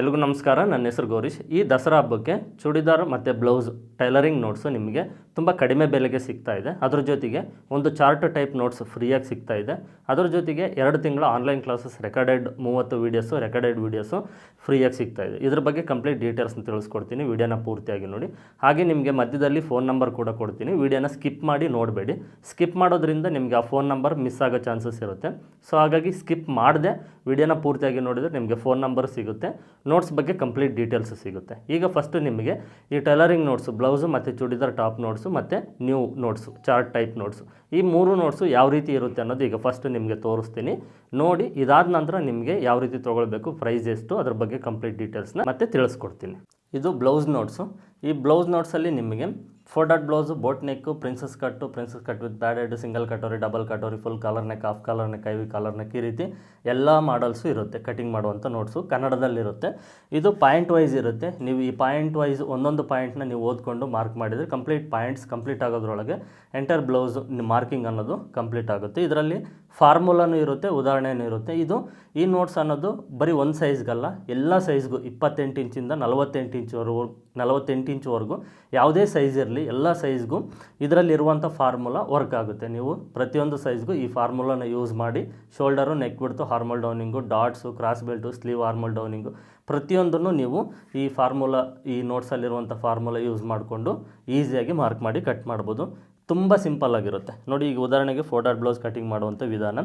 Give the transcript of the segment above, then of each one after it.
ಎಲ್ರಿಗೂ ನಮಸ್ಕಾರ. ನನ್ನ ಹೆಸರು ಗೌರೀಶ್. ಈ ದಸರಾ ಹಬ್ಬಕ್ಕೆ ಚೂಡಿದಾರ್ ಮತ್ತು ಬ್ಲೌಸ್ ಟೈಲರಿಂಗ್ ನೋಟ್ಸು ನಿಮಗೆ ತುಂಬ ಕಡಿಮೆ ಬೆಲೆಗೆ ಸಿಗ್ತಾ ಇದೆ. ಅದ್ರ ಜೊತೆಗೆ ಒಂದು ಚಾರ್ಟ್ ಟೈಪ್ ನೋಟ್ಸ್ ಫ್ರೀಯಾಗಿ ಸಿಗ್ತಾ ಇದೆ. ಅದ್ರ ಜೊತೆಗೆ ಎರಡು ತಿಂಗಳ ಆನ್ಲೈನ್ ಕ್ಲಾಸಸ್, ರೆಕಾರ್ಡೆಡ್ ಮೂವತ್ತು ವೀಡಿಯೋಸು ರೆಕಾರ್ಡೆಡ್ ವೀಡಿಯೋಸು ಫ್ರೀಯಾಗಿ ಸಿಗ್ತಾ ಇದೆ. ಇದ್ರ ಬಗ್ಗೆ ಕಂಪ್ಲೀಟ್ ಡೀಟೇಲ್ಸ್ನ ತಿಳಿಸ್ಕೊಡ್ತೀನಿ. ವೀಡಿಯೋನ ಪೂರ್ತಿಯಾಗಿ ನೋಡಿ. ಹಾಗೆ ನಿಮಗೆ ಮಧ್ಯದಲ್ಲಿ ಫೋನ್ ನಂಬರ್ ಕೂಡ ಕೊಡ್ತೀನಿ. ವೀಡಿಯೋನ ಸ್ಕಿಪ್ ಮಾಡಿ ನೋಡಬೇಡಿ. ಸ್ಕಿಪ್ ಮಾಡೋದ್ರಿಂದ ನಿಮಗೆ ಆ ಫೋನ್ ನಂಬರ್ ಮಿಸ್ ಆಗೋ ಚಾನ್ಸಸ್ ಇರುತ್ತೆ. ಸೊ ಹಾಗಾಗಿ ಸ್ಕಿಪ್ ಮಾಡದೆ, ವಿಡಿಯೋನ ಪೂರ್ತಿಯಾಗಿ ನೋಡಿದರೆ ನಿಮಗೆ ಫೋನ್ ನಂಬರ್ ಸಿಗುತ್ತೆ. ನೋಟ್ಸ್ ಬಗ್ಗೆ ಕಂಪ್ಲೀಟ್ ಡೀಟೇಲ್ಸ್ ಸಿಗುತ್ತೆ. ಈಗ ಫಸ್ಟು ನಿಮಗೆ ಈ ಟೈಲರಿಂಗ್ ನೋಟ್ಸ್, ಬ್ಲೌಸು ಮತ್ತು ಚೂಡಿದಾರ್ ಟಾಪ್ ನೋಟ್ಸು ಮತ್ತು new notes chart type notes ಈ ಮೂರು ನೋಟ್ಸು ಯಾವ ರೀತಿ ಇರುತ್ತೆ ಅನ್ನೋದು ಈಗ ಫಸ್ಟ್ ನಿಮಗೆ ತೋರಿಸ್ತೀನಿ. ನೋಡಿ, ಇದಾದ ನಂತರ ನಿಮಗೆ ಯಾವ ರೀತಿ ತೊಗೊಳ್ಬೇಕು ಪ್ರೈಸ್ ಎಷ್ಟು, ಅದ್ರ ಬಗ್ಗೆ ಕಂಪ್ಲೀಟ್ ಡೀಟೇಲ್ಸ್ನ ಮತ್ತೆ ತಿಳಿಸ್ಕೊಡ್ತೀನಿ. ಇದು ಬ್ಲೌಸ್ ನೋಟ್ಸು ಈ ಬ್ಲೌಸ್ ನೋಟ್ಸಲ್ಲಿ ನಿಮಗೆ four dot blouse, boat neck, princess cut, princess cut with padded single katori, double katori, full collar neck half collar neck IV collar neck ಈ ರೀತಿ ಎಲ್ಲ ಮಾಡಲ್ಸು ಇರುತ್ತೆ, ಕಟಿಂಗ್ ಮಾಡುವಂಥ ನೋಟ್ಸು ಕನ್ನಡದಲ್ಲಿರುತ್ತೆ. ಇದು ಪಾಯಿಂಟ್ ವೈಸ್ ಇರುತ್ತೆ. ನೀವು ಈ ಪಾಯಿಂಟ್ ವೈಸ್ ಒಂದೊಂದು ಪಾಯಿಂಟ್ನ ನೀವು ಓದ್ಕೊಂಡು ಮಾರ್ಕ್ ಮಾಡಿದರೆ ಕಂಪ್ಲೀಟ್ ಪಾಯಿಂಟ್ಸ್ ಕಂಪ್ಲೀಟ್ ಆಗೋದ್ರೊಳಗೆ ಎಂಟರ್ ಬ್ಲೌಸ್, ಮಾರ್ಕಿಂಗ್ ಅನ್ನೋದು ಕಂಪ್ಲೀಟ್ ಆಗುತ್ತೆ. ಇದರಲ್ಲಿ ಫಾರ್ಮುಲಾನು ಇರುತ್ತೆ ಉದಾಹರಣೆಯೂ ಇರುತ್ತೆ. ಇದು ಈ ನೋಟ್ಸ್ ಅನ್ನೋದು ಬರೀ ಒಂದು ಸೈಜ್ಗಲ್ಲ ಎಲ್ಲ ಸೈಜ್ಗೂ ಇಪ್ಪತ್ತೆಂಟು ಇಂಚಿಂದ ನಲವತ್ತೆಂಟು ಇಂಚ್ವರೆಗೂ ನಲವತ್ತೆಂಟು ಇಂಚ್ವರೆಗೂ ಯಾವುದೇ ಸೈಜ್ ಇರಲಿ, ಎಲ್ಲ ಸೈಜ್ಗೂ ಇದರಲ್ಲಿರುವಂಥ ಫಾರ್ಮುಲಾ ವರ್ಕ್ ಆಗುತ್ತೆ. ನೀವು ಪ್ರತಿಯೊಂದು ಸೈಜ್ಗೂ ಈ ಫಾರ್ಮುಲಾನ ಯೂಸ್ ಮಾಡಿ shoulder neck width armhole downing dots cross belt sleeve armhole downing ಪ್ರತಿಯೊಂದನ್ನು ನೀವು ಈ ಫಾರ್ಮುಲಾ ಈ ನೋಟ್ಸಲ್ಲಿರುವಂಥ ಫಾರ್ಮುಲಾ ಯೂಸ್ ಮಾಡಿಕೊಂಡು ಈಸಿಯಾಗಿ ಮಾರ್ಕ್ ಮಾಡಿ ಕಟ್ ಮಾಡ್ಬೋದು. ತುಂಬ ಸಿಂಪಲ್ ಆಗಿರುತ್ತೆ. ನೋಡಿ, ಈಗ ಉದಾಹರಣೆಗೆ ಫೋಟೋ ಬ್ಲೌಸ್ ಕಟಿಂಗ್ ಮಾಡುವಂಥ ವಿಧಾನ.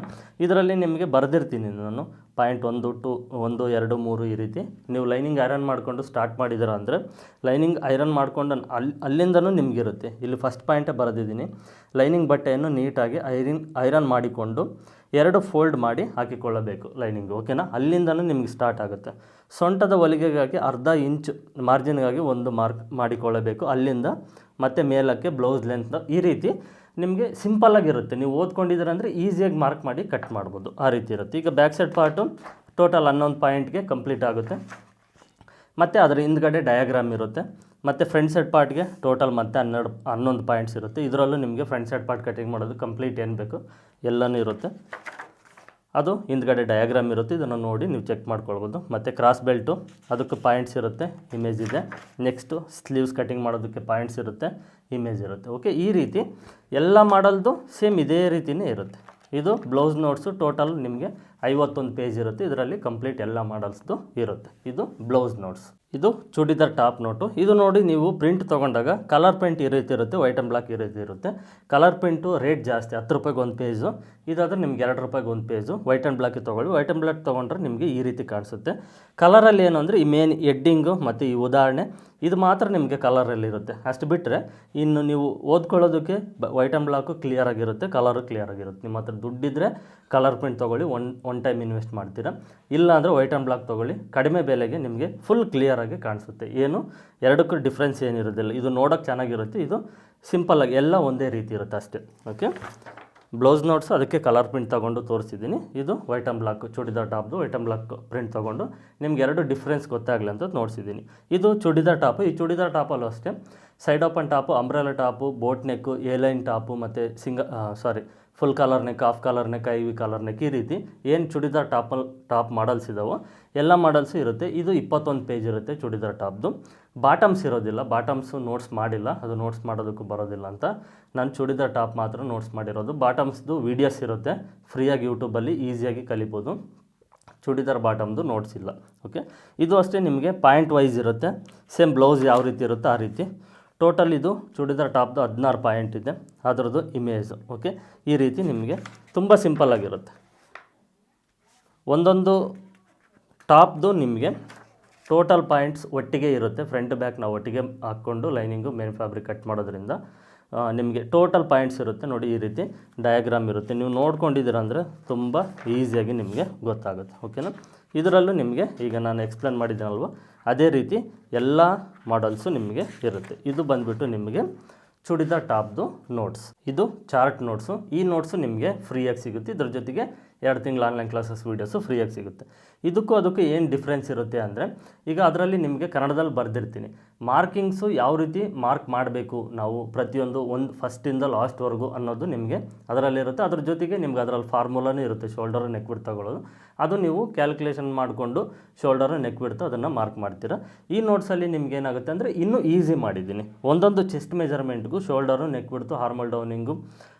ಇದರಲ್ಲಿ ನಿಮಗೆ ಬರೆದಿರ್ತೀನಿ ನಾನು. ಪಾಯಿಂಟ್ ಒಂದು ಟು ಒಂದು ಎರಡು ಮೂರು ಈ ರೀತಿ. ನೀವು ಲೈನಿಂಗ್ ಐರನ್ ಮಾಡಿಕೊಂಡು ಸ್ಟಾರ್ಟ್ ಮಾಡಿದ್ದೀರ ಅಂದರೆ, ಲೈನಿಂಗ್ ಐರನ್ ಮಾಡಿಕೊಂಡು ಅಲ್ಲಿ ಅಲ್ಲಿಂದನೂ ನಿಮಗಿರುತ್ತೆ. ಇಲ್ಲಿ ಫಸ್ಟ್ ಪಾಯಿಂಟೇ ಬರೆದಿದ್ದೀನಿ. ಲೈನಿಂಗ್ ಬಟ್ಟೆಯನ್ನು ನೀಟಾಗಿ ಐರಿನ್ ಐರನ್ ಮಾಡಿಕೊಂಡು ಎರಡು ಫೋಲ್ಡ್ ಮಾಡಿ ಹಾಕಿಕೊಳ್ಳಬೇಕು ಲೈನಿಂಗ್, ಓಕೆನಾ? ಅಲ್ಲಿಂದನೂ ನಿಮಗೆ ಸ್ಟಾರ್ಟ್ ಆಗುತ್ತೆ. ಸೊಂಟದ ಹೊಲಿಗೆಗಾಗಿ ಅರ್ಧ ಇಂಚ್ ಮಾರ್ಜಿನ್ಗಾಗಿ ಒಂದು ಮಾರ್ಕ್ ಮಾಡಿಕೊಳ್ಳಬೇಕು. ಅಲ್ಲಿಂದ ಮತ್ತು ಮೇಲಕ್ಕೆ ಬ್ಲೌಸ್ ಲೆಂತ್ ಈ ರೀತಿ ನಿಮಗೆ ಸಿಂಪಲ್ಲಾಗಿರುತ್ತೆ ನೀವು ಓದ್ಕೊಂಡಿದ್ದೀರ ಅಂದರೆ ಈಸಿಯಾಗಿ ಮಾರ್ಕ್ ಮಾಡಿ ಕಟ್ ಮಾಡ್ಬೋದು. ಆ ರೀತಿ ಇರುತ್ತೆ. ಈಗ ಬ್ಯಾಕ್ ಸೈಡ್ ಪಾರ್ಟು ಟೋಟಲ್ ಹನ್ನೊಂದು ಪಾಯಿಂಟ್ಗೆ ಕಂಪ್ಲೀಟ್ ಆಗುತ್ತೆ. ಮತ್ತು ಅದರ ಹಿಂದ್ಗಡೆ ಡಯಾಗ್ರಾಮ್ ಇರುತ್ತೆ. ಮತ್ತು ಫ್ರಂಟ್ ಸೈಡ್ ಪಾರ್ಟ್ಗೆ ಟೋಟಲ್ ಮತ್ತೆ ಹನ್ನೆರಡು, ಹನ್ನೊಂದು ಪಾಯಿಂಟ್ಸ್ ಇರುತ್ತೆ. ಇದರಲ್ಲೂ ನಿಮಗೆ ಫ್ರಂಟ್ ಸೈಡ್ ಪಾರ್ಟ್ ಕಟಿಂಗ್ ಮಾಡೋದು ಕಂಪ್ಲೀಟ್ ಏನು ಬೇಕು, ಎಲ್ಲನೂ ಇರುತ್ತೆ. ಅದು ಹಿಂದ್ಗಡೆ ಡಯಾಗ್ರಾಮ್ ಇರುತ್ತೆ. ಇದನ್ನು ನೋಡಿ ನೀವು ಚೆಕ್ ಮಾಡ್ಕೊಳ್ಬೋದು. ಮತ್ತು ಕ್ರಾಸ್ ಬೆಲ್ಟು ಅದಕ್ಕೆ ಪಾಯಿಂಟ್ಸ್ ಇರುತ್ತೆ ಇಮೇಜ್ ಇದೆ. ನೆಕ್ಸ್ಟು ಸ್ಲೀವ್ಸ್ ಕಟಿಂಗ್ ಮಾಡೋದಕ್ಕೆ ಪಾಯಿಂಟ್ಸ್ ಇರುತ್ತೆ ಇಮೇಜ್ ಇರುತ್ತೆ. ಓಕೆ ಈ ರೀತಿ ಎಲ್ಲ ಮಾಡಲ್ದು ಸೇಮ್ ಇದೇ ರೀತಿಯೇ ಇರುತ್ತೆ. ಇದು ಬ್ಲೌಸ್ ನೋಟ್ಸು ಟೋಟಲ್ ನಿಮಗೆ ಐವತ್ತೊಂದು ಪೇಜ್ ಇರುತ್ತೆ. ಇದರಲ್ಲಿ ಕಂಪ್ಲೀಟ್ ಎಲ್ಲ ಮಾಡಲ್ಸ್ದು ಇರುತ್ತೆ. ಇದು ಬ್ಲೌಸ್ ನೋಟ್ಸ್ ಇದು ಚೂಡಿದಾರ್ ಟಾಪ್ ನೋಟು. ಇದು ನೋಡಿ ನೀವು ಪ್ರಿಂಟ್ ತೊಗೊಂಡಾಗ ಕಲರ್ ಪ್ರಿಂಟ್ ಈ ರೀತಿ ಇರುತ್ತೆ, ವೈಟ್ ಆ್ಯಂಡ್ ಬ್ಲಾಕ್ ಈ ರೀತಿ ಇರುತ್ತೆ. ಕಲರ್ ಪ್ರಿಂಟು ರೇಟ್ ಜಾಸ್ತಿ, ಹತ್ತು ರೂಪಾಯಿಗೆ ಒಂದು ಪೇಜು. ಇದಾದರೆ ನಿಮ್ಗೆ ಎರಡು ರೂಪಾಯಿಗೆ ಒಂದು ಪೇಜು. ವೈಟ್ ಆ್ಯಂಡ್ ಬ್ಲ್ಯಾಕಿಗೆ ತೊಗೊಳ್ಳಿ. ವೈಟ್ ಆ್ಯಂಡ್ ಬ್ಲಾಕ್ ತೊಗೊಂಡ್ರೆ ನಿಮಗೆ ಈ ರೀತಿ ಕಾಣಿಸುತ್ತೆ. ಕಲರಲ್ಲಿ ಏನು ಅಂದರೆ ಈ ಮೇನ್ ಎಡ್ಡಿಂಗು ಮತ್ತು ಈ ಉದಾಹರಣೆ, ಇದು ಮಾತ್ರ ನಿಮಗೆ ಕಲರಲ್ಲಿರುತ್ತೆ ಅಷ್ಟು ಬಿಟ್ಟರೆ ಇನ್ನು ನೀವು ಓದ್ಕೊಳ್ಳೋದಕ್ಕೆ ವೈಟ್ ಆ್ಯಂಡ್ ಬ್ಲಾಕು ಕ್ಲಿಯರ್ ಆಗಿರುತ್ತೆ, ಕಲರು ಕ್ಲಿಯರ್ ಆಗಿರುತ್ತೆ. ನಿಮ್ಮ ಹತ್ರ ದುಡ್ಡಿದ್ರೆ ಕಲರ್ ಪ್ರಿಂಟ್ ತೊಗೊಳ್ಳಿ, ಒನ್ ಒನ್ ಟೈಮ್ ಇನ್ವೆಸ್ಟ್ ಮಾಡ್ತೀರಾ. ಇಲ್ಲ ಅಂದರೆ ವೈಟ್ ಆ್ಯಂಡ್ ಬ್ಲಾಕ್ ತೊಗೊಳ್ಳಿ. ಕಡಿಮೆ ಬೆಲೆಗೆ ನಿಮಗೆ ಫುಲ್ ಕ್ಲಿಯರಾಗಿ ಕಾಣಿಸುತ್ತೆ. ಏನು? ಎರಡಕ್ಕೂ ಡಿಫ್ರೆನ್ಸ್ ಏನಿರೋದಿಲ್ಲ. ಇದು ನೋಡೋಕ್ಕೆ ಚೆನ್ನಾಗಿರುತ್ತೆ. ಇದು ಸಿಂಪಲ್ಲಾಗಿ ಎಲ್ಲ ಒಂದೇ ರೀತಿ ಇರುತ್ತೆ ಅಷ್ಟೇ. ಓಕೆ ಬ್ಲೌಸ್ ನೋಟ್ಸ್ ಅದಕ್ಕೆ ಕಲರ್ ಪ್ರಿಂಟ್ ತೊಗೊಂಡು ತೋರಿಸಿದ್ದೀನಿ. ಇದು ವೈಟ್ ಆ್ಯಂಡ್ ಬ್ಲಾಕ್ ಚೂಡಿದಾರ್ ಟಾಪ್ದು ವೈಟ್ ಆ್ಯಂಡ್ ಬ್ಲಾಕ್ ಪ್ರಿಂಟ್ ತೊಗೊಂಡು ನಿಮ್ಗೆ ಎರಡು ಡಿಫ್ರೆನ್ಸ್ ಗೊತ್ತಾಗಲಿ ಅಂತ ನೋಡಿಸಿದ್ದೀನಿ. ಇದು ಚೂಡಿದಾರ್ ಟಾಪು ಈ ಚೂಡಿದಾರ್ ಟಾಪಲ್ಲೂ ಅಷ್ಟೇ. Side open top umbrella top boat neck A line line top ಮತ್ತು ಸಿಂಗ ಸಾರಿ full collar neck half collar neck ivy collar neck ಈ ರೀತಿ ಏನು ಚೂಡಿದಾರ್ ಟಾಪಲ್ ಟಾಪ್ ಮಾಡಲ್ಸ್ ಇದಾವೋ ಎಲ್ಲ ಮಾಡಲ್ಸು ಇರುತ್ತೆ. ಇದು ಇಪ್ಪತ್ತೊಂದು ಪೇಜ್ ಇರುತ್ತೆ ಚೂಡಿದಾರ್ ಟಾಪ್ದು. ಬಾಟಮ್ಸ್ ಇರೋದಿಲ್ಲ. ಬಾಟಮ್ಸು ನೋಟ್ಸ್ ಮಾಡಿಲ್ಲ. ಅದು ನೋಟ್ಸ್ ಮಾಡೋದಕ್ಕೂ ಬರೋದಿಲ್ಲ ಅಂತ. ನಾನು ಚೂಡಿದಾರ್ ಟಾಪ್ ಮಾತ್ರ ನೋಟ್ಸ್ ಮಾಡಿರೋದು. ಬಾಟಮ್ಸ್ದು ವೀಡಿಯೋಸ್ ಇರುತ್ತೆ. ಫ್ರೀಯಾಗಿ ಯೂಟ್ಯೂಬಲ್ಲಿ ಈಸಿಯಾಗಿ ಕಲಿಬೋದು. ಚೂಡಿದಾರ್ ಬಾಟಮ್ದು ನೋಟ್ಸ್ ಇಲ್ಲ. ಓಕೆ ಇದು ಅಷ್ಟೇ ನಿಮಗೆ ಪಾಯಿಂಟ್ ವೈಸ್ ಇರುತ್ತೆ. ಸೇಮ್ ಬ್ಲೌಸ್ ಯಾವ ರೀತಿ ಇರುತ್ತೋ ಆ ರೀತಿ. ಟೋಟಲ್ ಇದು ಚೂಡಿದಾರ್ ಟಾಪ್ದು ಹದಿನಾರು ಪಾಯಿಂಟ್ ಇದೆ. ಅದರದ್ದು ಇಮೇಜು ಓಕೆ ಈ ರೀತಿ ನಿಮಗೆ ತುಂಬ ಸಿಂಪಲ್ಲಾಗಿರುತ್ತೆ ಒಂದೊಂದು ಟಾಪ್ದು ನಿಮಗೆ ಟೋಟಲ್ ಪಾಯಿಂಟ್ಸ್ ಒಟ್ಟಿಗೆ ಇರುತ್ತೆ. ಫ್ರಂಟ್ ಬ್ಯಾಕ್ ನಾವು ಒಟ್ಟಿಗೆ ಹಾಕ್ಕೊಂಡು ಲೈನಿಂಗು ಮೇನ್ ಫ್ಯಾಬ್ರಿಕ್ ಕಟ್ ಮಾಡೋದ್ರಿಂದ ನಿಮಗೆ ಟೋಟಲ್ ಪಾಯಿಂಟ್ಸ್ ಇರುತ್ತೆ. ನೋಡಿ, ಈ ರೀತಿ ಡಯಾಗ್ರಾಮ್ ಇರುತ್ತೆ. ನೀವು ನೋಡ್ಕೊಂಡಿದ್ದೀರ ಅಂದರೆ ತುಂಬ ಈಸಿಯಾಗಿ ನಿಮಗೆ ಗೊತ್ತಾಗುತ್ತೆ ಓಕೆನಾ ಇದರಲ್ಲೂ ನಿಮಗೆ ಈಗ ನಾನು ಎಕ್ಸ್ಪ್ಲೇನ್ ಮಾಡಿದ್ದೀನಲ್ವ? ಅದೇ ರೀತಿ ಎಲ್ಲ ಮಾಡಲ್ಸು ನಿಮಗೆ ಇರುತ್ತೆ. ಇದು ಬಂದುಬಿಟ್ಟು ನಿಮಗೆ ಚುಡಿದ ಟಾಪ್ದು ನೋಟ್ಸ್ ಇದು ಚಾರ್ಟ್ ನೋಟ್ಸು ಈ ನೋಟ್ಸು ನಿಮಗೆ ಫ್ರೀಯಾಗಿ ಸಿಗುತ್ತೆ. ಇದ್ರ ಜೊತೆಗೆ ಎರಡು ತಿಂಗಳು ಆನ್ಲೈನ್ ಕ್ಲಾಸಸ್ ವೀಡಿಯೋಸು ಫ್ರೀಯಾಗಿ ಸಿಗುತ್ತೆ. ಇದಕ್ಕೂ ಅದಕ್ಕೂ ಏನು ಡಿಫ್ರೆನ್ಸ್ ಇರುತ್ತೆ ಅಂದರೆ, ಈಗ ಅದರಲ್ಲಿ ನಿಮಗೆ ಕನ್ನಡದಲ್ಲಿ ಬರೆದಿರ್ತೀನಿ. ಮಾರ್ಕಿಂಗ್ಸು ಯಾವ ರೀತಿ ಮಾರ್ಕ್ ಮಾಡಬೇಕು ನಾವು ಪ್ರತಿಯೊಂದು ಒಂದು ಫಸ್ಟಿಂದ ಲಾಸ್ಟ್ವರೆಗೂ ಅನ್ನೋದು ನಿಮಗೆ ಅದರಲ್ಲಿರುತ್ತೆ. ಅದ್ರ ಜೊತೆಗೆ ನಿಮ್ಗೆ ಅದರಲ್ಲಿ ಫಾರ್ಮುಲಾನೂ ಇರುತ್ತೆ. ಶೋಲ್ಡರ್ ನೆಕ್ಬಿಟ್ಟು ತಗೊಳ್ಳೋದು. ಅದು ನೀವು ಕ್ಯಾಲ್ಕುಲೇಷನ್ ಮಾಡಿಕೊಂಡು ಶೋಲ್ಡರು ನೆಕ್ ಬಿಡ್ತು ಅದನ್ನು ಮಾರ್ಕ್ ಮಾಡ್ತೀರಾ. ಈ ನೋಟ್ಸಲ್ಲಿ ನಿಮ್ಗೆ ಏನಾಗುತ್ತೆ ಅಂದರೆ ಇನ್ನೂ ಈಸಿ ಮಾಡಿದ್ದೀನಿ. ಒಂದೊಂದು chest ಮೆಜರ್ಮೆಂಟ್ಗೂ shoulder neck width armhole downing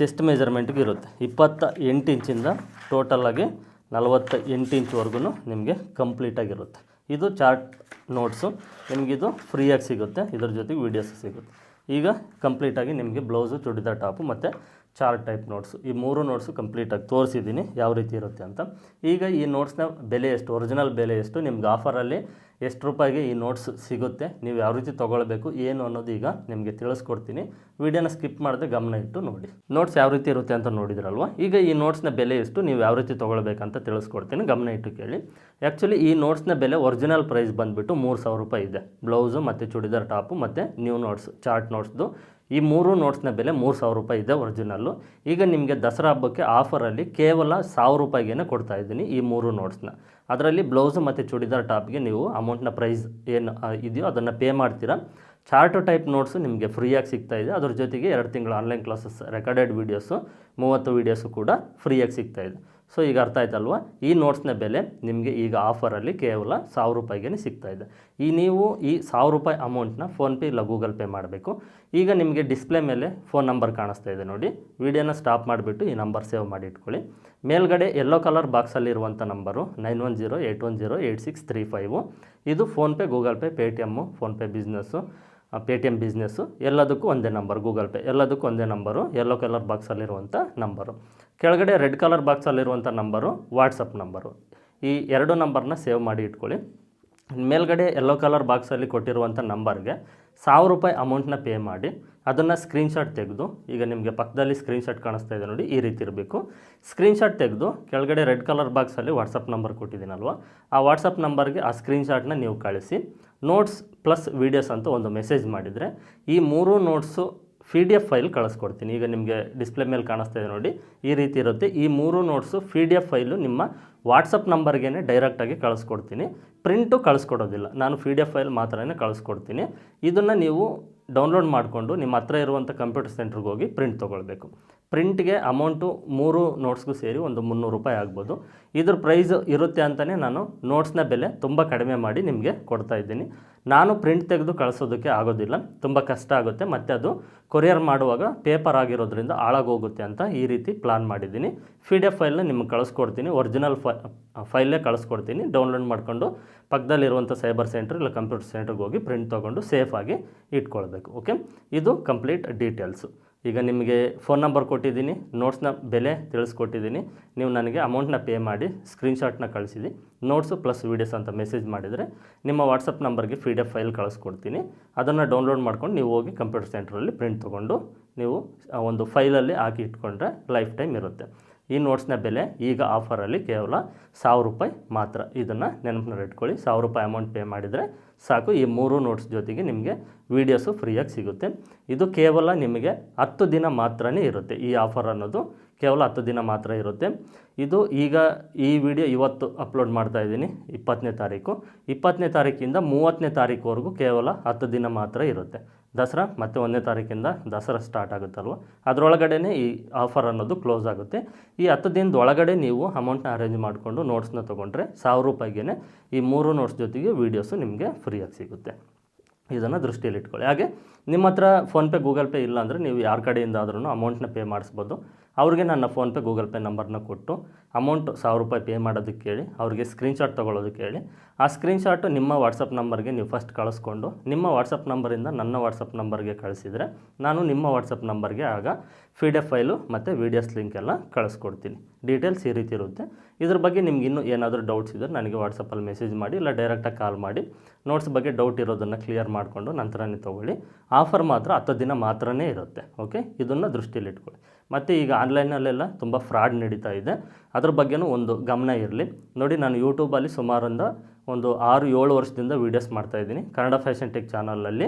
chest ಮೆಜರ್ಮೆಂಟ್ಗೆ ಇರುತ್ತೆ. ಇಪ್ಪತ್ತ ಎಂಟು ಇಂಚಿಂದ ಟೋಟಲಾಗಿ ನಲವತ್ತ ಎಂಟು ಇಂಚ್ವರೆಗೂ ನಿಮಗೆ ಕಂಪ್ಲೀಟಾಗಿರುತ್ತೆ ಇದು ಚಾರ್ಟ್ ನೋಟ್ಸು ನಿಮಗಿದು ಫ್ರೀಯಾಗಿ ಸಿಗುತ್ತೆ. ಇದ್ರ ಜೊತೆಗೆ ವೀಡಿಯೋಸ್ ಸಿಗುತ್ತೆ. ಈಗ ಕಂಪ್ಲೀಟಾಗಿ ನಿಮಗೆ ಬ್ಲೌಸು ಚೂಡಿದಾರ್ ಟಾಪು ಮತ್ತು ಚಾರ್ಟ್ ಟೈಪ್ ನೋಟ್ಸು ಈ ಮೂರು ನೋಟ್ಸು ಕಂಪ್ಲೀಟಾಗಿ ತೋರಿಸಿದ್ದೀನಿ ಯಾವ ರೀತಿ ಇರುತ್ತೆ ಅಂತ. ಈಗ ಈ ನೋಟ್ಸ್ನ ಬೆಲೆ ಎಷ್ಟು? ಒರಿಜಿನಲ್ ಬೆಲೆ ಎಷ್ಟು? ನಿಮ್ಗೆ ಆಫರಲ್ಲಿ ಎಷ್ಟು ರೂಪಾಯಿಗೆ ಈ ನೋಟ್ಸ್ ಸಿಗುತ್ತೆ, ನೀವು ಯಾವ ರೀತಿ ತೊಗೊಳ್ಬೇಕು, ಏನು ಅನ್ನೋದು ಈಗ ನಿಮಗೆ ತಿಳಿಸ್ಕೊಡ್ತೀನಿ. ವಿಡಿಯೋನ ಸ್ಕಿಪ್ ಮಾಡದೆ ಗಮನ ಇಟ್ಟು ನೋಡಿ. ನೋಟ್ಸ್ ಯಾವ ರೀತಿ ಇರುತ್ತೆ ಅಂತ ನೋಡಿದ್ರಲ್ವ? ಈಗ ಈ ನೋಟ್ಸ್ನ ಬೆಲೆ ಎಷ್ಟು, ನೀವು ಯಾವ ರೀತಿ ತೊಗೊಳ್ಬೇಕಂತ ತಿಳಿಸ್ಕೊಡ್ತೀನಿ. ಗಮನ ಇಟ್ಟು ಕೇಳಿ. ಆ್ಯಕ್ಚುಲಿ ಈ ನೋಟ್ಸ್ನ ಬೆಲೆ ಒರಿಜಿನಲ್ ಪ್ರೈಸ್ ಬಂದುಬಿಟ್ಟು ಮೂರು ಸಾವಿರ ರೂಪಾಯಿ ಇದೆ. ಬ್ಲೌಸು ಮತ್ತು ಚೂಡಿದಾರ್ ಟಾಪು ಮತ್ತು ನ್ಯೂ ನೋಟ್ಸ್ ಚಾರ್ಟ್ ನೋಟ್ಸ್ದು ಈ ಮೂರು ನೋಟ್ಸ್ನ ಬೆಲೆ ಮೂರು ಸಾವಿರ ರೂಪಾಯಿ ಇದೆ ಒರಿಜಿನಲ್ಲು ಈಗ ನಿಮಗೆ ದಸರಾ ಹಬ್ಬಕ್ಕೆ ಆಫರಲ್ಲಿ ಕೇವಲ ಸಾವಿರ ರೂಪಾಯಿಗೇನೆ ಕೊಡ್ತಾ ಇದ್ದೀನಿ ಈ ಮೂರು ನೋಟ್ಸ್ನ. ಅದರಲ್ಲಿ ಬ್ಲೌಸ್ ಮತ್ತು ಚೂಡಿದಾರ್ ಟಾಪ್ಗೆ ನೀವು ಅಮೌಂಟ್ನ ಪ್ರೈಸ್ ಏನು ಇದೆಯೋ ಅದನ್ನು ಪೇ ಮಾಡ್ತೀರಾ. ಚಾರ್ಟ್ ಟೈಪ್ ನೋಟ್ಸು ನಿಮಗೆ ಫ್ರೀಯಾಗಿ ಸಿಗ್ತಾ ಇದೆ. ಅದ್ರ ಜೊತೆಗೆ ಎರಡು ತಿಂಗಳ ಆನ್ಲೈನ್ ಕ್ಲಾಸಸ್ ರೆಕಾರ್ಡೆಡ್ ವೀಡಿಯೋಸು ಮೂವತ್ತು ವೀಡಿಯೋಸು ಕೂಡ ಫ್ರೀಯಾಗಿ ಸಿಗ್ತಾ ಇದೆ. ಸೊ ಈಗ ಅರ್ಥ ಆಯ್ತಲ್ವಾ? ಈ ನೋಟ್ಸ್ನ ಬೆಲೆ ನಿಮಗೆ ಈಗ ಆಫರಲ್ಲಿ ಕೇವಲ ಸಾವಿರ ರೂಪಾಯಿಗೆ ಇದೆ. ಈ ನೀವು ಈ ಸಾವಿರ ರೂಪಾಯಿ ಅಮೌಂಟ್ನ ಫೋನ್ಪೇ ಇಲ್ಲ ಗೂಗಲ್ ಪೇ ಮಾಡಬೇಕು. ಈಗ ನಿಮಗೆ ಡಿಸ್ಪ್ಲೇ ಮೇಲೆ ಫೋನ್ ನಂಬರ್ ಕಾಣಿಸ್ತಾ ಇದೆ ನೋಡಿ. ವಿಡಿಯೋನ ಸ್ಟಾಪ್ ಮಾಡಿಬಿಟ್ಟು ಈ ನಂಬರ್ ಸೇವ್ ಮಾಡಿ ಇಟ್ಕೊಳ್ಳಿ. ಮೇಲ್ಗಡೆ yellow colour ಬಾಕ್ಸಲ್ಲಿರುವಂಥ number nine one zero eight one zero eight six three five. ಇದು PhonePe Google Pay Paytm PhonePe business Paytm business ಎಲ್ಲದಕ್ಕೂ ಒಂದೇ ನಂಬರ್, ಗೂಗಲ್ ಪೇ ಎಲ್ಲದಕ್ಕೂ ಒಂದೇ ನಂಬರು ಯೆಲ್ಲೋ ಕಲರ್ ಬಾಕ್ಸಲ್ಲಿರುವಂಥ ನಂಬರು. ಕೆಳಗಡೆ ರೆಡ್ ಕಲರ್ ಬಾಕ್ಸಲ್ಲಿರುವಂಥ ನಂಬರು ವಾಟ್ಸಪ್ ನಂಬರು ಈ ಎರಡು ನಂಬರ್ನ ಸೇವ್ ಮಾಡಿ ಇಟ್ಕೊಳ್ಳಿ. ಮೇಲ್ಗಡೆ ಯೆಲ್ಲೋ ಕಲರ್ ಬಾಕ್ಸಲ್ಲಿ ಕೊಟ್ಟಿರುವಂಥ ನಂಬರ್ಗೆ ಸಾವಿರ ರೂಪಾಯಿ ಅಮೌಂಟ್ನ ಪೇ ಮಾಡಿ, ಅದನ್ನು ಸ್ಕ್ರೀನ್ಶಾಟ್ ತೆಗೆದು, ಈಗ ನಿಮಗೆ ಪಕ್ಕದಲ್ಲಿ ಸ್ಕ್ರೀನ್ಶಾಟ್ ಕಾಣಿಸ್ತಾ ಇದೆ ನೋಡಿ, ಈ ರೀತಿ ಇರಬೇಕು. ಸ್ಕ್ರೀನ್ಶಾಟ್ ತೆಗೆದು, ಕೆಳಗಡೆ ರೆಡ್ ಕಲರ್ ಬಾಕ್ಸಲ್ಲಿ ವಾಟ್ಸಪ್ ನಂಬರ್ ಕೊಟ್ಟಿದ್ದೀನಲ್ವ, ಆ ವಾಟ್ಸಪ್ ನಂಬರ್ಗೆ ಆ ಸ್ಕ್ರೀನ್ಶಾಟ್ನ ನೀವು ಕಳಿಸಿ. ನೋಟ್ಸ್ ಪ್ಲಸ್ ವೀಡಿಯೋಸ್ ಅಂತ ಒಂದು ಮೆಸೇಜ್ ಮಾಡಿದರೆ, ಈ ಮೂರು notes P D F file ಕಳಿಸ್ಕೊಡ್ತೀನಿ. ಈಗ ನಿಮಗೆ ಡಿಸ್ಪ್ಲೇ ಮೇಲೆ ಕಾಣಿಸ್ತಾ ಇದೆ ನೋಡಿ. ಈ ರೀತಿ ಇರುತ್ತೆ. ಈ ಮೂರು notes P D F file ನಿಮ್ಮ ವಾಟ್ಸಪ್ ನಂಬರ್ಗೆ ಡೈರೆಕ್ಟಾಗಿ ಕಳಿಸ್ಕೊಡ್ತೀನಿ. ಪ್ರಿಂಟು ಕಳಿಸ್ಕೊಡೋದಿಲ್ಲ. ನಾನು ಪಿ ಡಿ ಎಫ್ ಫೈಲ್ ಮಾತ್ರನೇ ಕಳಿಸ್ಕೊಡ್ತೀನಿ. ಇದನ್ನು ನೀವು ಡೌನ್ಲೋಡ್ ಮಾಡಿಕೊಂಡು ನಿಮ್ಮ ಹತ್ರ ಇರುವಂಥ ಕಂಪ್ಯೂಟರ್ ಸೆಂಟ್ರಿಗೆ ಹೋಗಿ ಪ್ರಿಂಟ್ ತೊಗೊಳ್ಬೇಕು. ಪ್ರಿಂಟ್ಗೆ ಅಮೌಂಟು ಮೂರು ನೋಟ್ಸ್ಗೂ ಸೇರಿ ಒಂದು ಮುನ್ನೂರು ರೂಪಾಯಿ ಆಗ್ಬೋದು. ಇದ್ರ ಪ್ರೈಸ್ ಇರುತ್ತೆ ಅಂತಲೇ ನಾನು ನೋಟ್ಸ್ನ ಬೆಲೆ ತುಂಬ ಕಡಿಮೆ ಮಾಡಿ ನಿಮಗೆ ಕೊಡ್ತಾ ಇದ್ದೀನಿ. ನಾನು ಪ್ರಿಂಟ್ ತೆಗೆದು ಕಳಿಸೋದಕ್ಕೆ ಆಗೋದಿಲ್ಲ. ತುಂಬ ಕಷ್ಟ ಆಗುತ್ತೆ. ಮತ್ತು ಅದು ಕೊರಿಯರ್ ಮಾಡುವಾಗ ಪೇಪರ್ ಆಗಿರೋದ್ರಿಂದ ಹಾಳಾಗೋಗುತ್ತೆ ಅಂತ ಈ ರೀತಿ ಪ್ಲಾನ್ ಮಾಡಿದ್ದೀನಿ. ಪಿ ಡಿ ಎಫ್ ಫೈಲ್ನ ನಿಮ್ಗೆ ಕಳಿಸ್ಕೊಡ್ತೀನಿ. ಒರಿಜಿನಲ್ ಫೈ ಫೈಲೇ ಕಳಿಸ್ಕೊಡ್ತೀನಿ. ಡೌನ್ಲೋಡ್ ಮಾಡಿಕೊಂಡು ಪಕ್ಕದಲ್ಲಿರುವಂಥ ಸೈಬರ್ ಸೆಂಟ್ರ್ ಇಲ್ಲ ಕಂಪ್ಯೂಟರ್ ಸೆಂಟ್ರಿಗೆ ಹೋಗಿ ಪ್ರಿಂಟ್ ತೊಗೊಂಡು ಸೇಫಾಗಿ ಇಟ್ಕೊಳ್ಬೇಕು. ಓಕೆ ಇದು ಕಂಪ್ಲೀಟ್ ಡೀಟೇಲ್ಸು ಈಗ ನಿಮಗೆ ಫೋನ್ ನಂಬರ್ ಕೊಟ್ಟಿದ್ದೀನಿ ನೋಟ್ಸ್ನ ಬೆಲೆ ತಿಳಿಸ್ಕೊಟ್ಟಿದ್ದೀನಿ. ನೀವು ನನಗೆ ಅಮೌಂಟ್ನ ಪೇ ಮಾಡಿ ಸ್ಕ್ರೀನ್ಶಾಟ್ನ ಕಳಿಸಿದಿ ನೋಟ್ಸು ಪ್ಲಸ್ ವೀಡಿಯೋಸ್ ಅಂತ ಮೆಸೇಜ್ ಮಾಡಿದರೆ ನಿಮ್ಮ ವಾಟ್ಸಪ್ ನಂಬರ್ಗೆ ಪಿ ಡಿ ಎಫ್ ಫೈಲ್ ಕಳಿಸ್ಕೊಡ್ತೀನಿ. ಅದನ್ನು ಡೌನ್ಲೋಡ್ ಮಾಡ್ಕೊಂಡು ನೀವು ಹೋಗಿ ಕಂಪ್ಯೂಟರ್ ಸೆಂಟ್ರಲ್ಲಿ ಪ್ರಿಂಟ್ ತೊಗೊಂಡು ನೀವು ಒಂದು ಫೈಲಲ್ಲಿ ಹಾಕಿ ಇಟ್ಕೊಂಡ್ರೆ ಲೈಫ್ ಟೈಮ್ ಇರುತ್ತೆ. ಈ ನೋಟ್ಸ್ನ ಬೆಲೆ ಈಗ ಆಫರಲ್ಲಿ ಕೇವಲ ಸಾವಿರ ರೂಪಾಯಿ ಮಾತ್ರ. ಇದನ್ನು ನೆನಪಿನಲ್ಲಿ ಇಟ್ಕೊಳ್ಳಿ ಸಾವಿರ ರೂಪಾಯಿ ಅಮೌಂಟ್ ಪೇ ಮಾಡಿದರೆ ಸಾಕು ಈ ಮೂರು ನೋಟ್ಸ್ ಜೊತೆಗೆ ನಿಮಗೆ ವೀಡಿಯೋಸು ಫ್ರೀಯಾಗಿ ಸಿಗುತ್ತೆ. ಇದು ಕೇವಲ ನಿಮಗೆ ಹತ್ತು ದಿನ ಮಾತ್ರನೇ ಇರುತ್ತೆ ಈ ಆಫರ್ ಅನ್ನೋದು. ಕೇವಲ ಹತ್ತು ದಿನ ಮಾತ್ರ ಇರುತ್ತೆ. ಇದು ಈಗ ಈ ವಿಡಿಯೋ ಇವತ್ತು ಅಪ್ಲೋಡ್ ಮಾಡ್ತಾ ಇದ್ದೀನಿ, ಇಪ್ಪತ್ತನೇ ತಾರೀಕು. ಇಪ್ಪತ್ತನೇ ತಾರೀಕಿಂದ ಮೂವತ್ತನೇ ತಾರೀಕುವರೆಗೂ ಕೇವಲ ಹತ್ತು ದಿನ ಮಾತ್ರ ಇರುತ್ತೆ. ದಸರಾ ಮತ್ತು ಒಂದನೇ ತಾರೀಕಿಂದ ದಸರಾ ಸ್ಟಾರ್ಟ್ ಆಗುತ್ತಲ್ವ? ಅದರೊಳಗಡೆನೇ ಈ ಆಫರ್ ಅನ್ನೋದು ಕ್ಲೋಸ್ ಆಗುತ್ತೆ. ಈ ಹತ್ತು ದಿನದ ಒಳಗಡೆ ನೀವು ಅಮೌಂಟ್ನ ಅರೇಂಜ್ ಮಾಡಿಕೊಂಡು ನೋಟ್ಸ್ನ ತೊಗೊಂಡ್ರೆ ಸಾವಿರ ರೂಪಾಯಿಗೆ ಈ ಮೂರು ನೋಟ್ಸ್ ಜೊತೆಗೆ ವೀಡಿಯೋಸು ನಿಮಗೆ ಫ್ರೀಯಾಗಿ ಸಿಗುತ್ತೆ. ಇದನ್ನು ದೃಷ್ಟಿಯಲ್ಲಿ ಇಟ್ಕೊಳ್ಳಿ ಹಾಗೆ ನಿಮ್ಮ ಹತ್ರ ಫೋನ್ಪೇ ಗೂಗಲ್ ಪೇ ಇಲ್ಲ ಅಂದರೆ ನೀವು ಯಾರ ಕಡೆಯಿಂದ ಆದ್ರೂ ಅಮೌಂಟ್ನ ಪೇ ಮಾಡಿಸ್ಬೋದು. ಅವ್ರಿಗೆ ನನ್ನ ಫೋನ್ಪೇ ಗೂಗಲ್ ಪೇ ನಂಬರ್ನ ಕೊಟ್ಟು ಅಮೌಂಟ್ ಸಾವಿರ ರೂಪಾಯಿ ಪೇ ಮಾಡೋದಕ್ಕೆ ಹೇಳಿ, ಅವ್ರಿಗೆ ಸ್ಕ್ರೀನ್ಶಾಟ್ ತೊಗೊಳೋದಕ್ಕೆ ಹೇಳಿ, ಆ ಸ್ಕ್ರೀನ್ಶಾಟು ನಿಮ್ಮ ವಾಟ್ಸಪ್ ನಂಬರ್ಗೆ ನೀವು ಫಸ್ಟ್ ಕಳಿಸ್ಕೊಂಡು, ನಿಮ್ಮ ವಾಟ್ಸಪ್ ನಂಬರಿಂದ ನನ್ನ ವಾಟ್ಸಪ್ ನಂಬರ್ಗೆ ಕಳಿಸಿದರೆ ನಾನು ನಿಮ್ಮ ವಾಟ್ಸಪ್ ನಂಬರ್ಗೆ ಆಗ ಪಿ ಡಿ ಎಫ್ ಫೈಲು ಮತ್ತು ವೀಡಿಯೋಸ್ ಲಿಂಕ್ ಎಲ್ಲ ಕಳಿಸ್ಕೊಡ್ತೀನಿ. ಡೀಟೇಲ್ಸ್ ಈ ರೀತಿ ಇರುತ್ತೆ. ಇದ್ರ ಬಗ್ಗೆ ನಿಮ್ಗೆ ಇನ್ನೂ ಏನಾದರೂ ಡೌಟ್ಸ್ ಇದ್ದರೆ ನನಗೆ ವಾಟ್ಸಪ್ಪಲ್ಲಿ ಮೆಸೇಜ್ ಮಾಡಿ, ಇಲ್ಲ ಡೈರೆಕ್ಟಾಗಿ ಕಾಲ್ ಮಾಡಿ. ನೋಟ್ಸ್ ಬಗ್ಗೆ ಡೌಟ್ ಇರೋದನ್ನು ಕ್ಲಿಯರ್ ಮಾಡಿಕೊಂಡು ನಂತರನೇ ತೊಗೊಳ್ಳಿ. ಆಫರ್ ಮಾತ್ರ ಹತ್ತು ದಿನ ಮಾತ್ರನೇ ಇರುತ್ತೆ ಓಕೆ ಇದನ್ನು ದೃಷ್ಟಿಯಲ್ಲಿ ಇಟ್ಕೊಳ್ಳಿ. ಮತ್ತು ಈಗ ಆನ್ಲೈನಲ್ಲೆಲ್ಲ ತುಂಬ ಫ್ರಾಡ್ ನಡೀತಾ ಇದೆ. ಅದ್ರ ಬಗ್ಗೆನೂ ಒಂದು ಗಮನ ಇರಲಿ. ನೋಡಿ, ನಾನು ಯೂಟ್ಯೂಬಲ್ಲಿ ಸುಮಾರಿಂದ ಒಂದು ಆರು ಏಳು ವರ್ಷದಿಂದ ವೀಡಿಯೋಸ್ ಮಾಡ್ತಾಯಿದ್ದೀನಿ ಕನ್ನಡ ಫ್ಯಾಷನ್ ಟೆಕ್ ಚಾನಲಲ್ಲಿ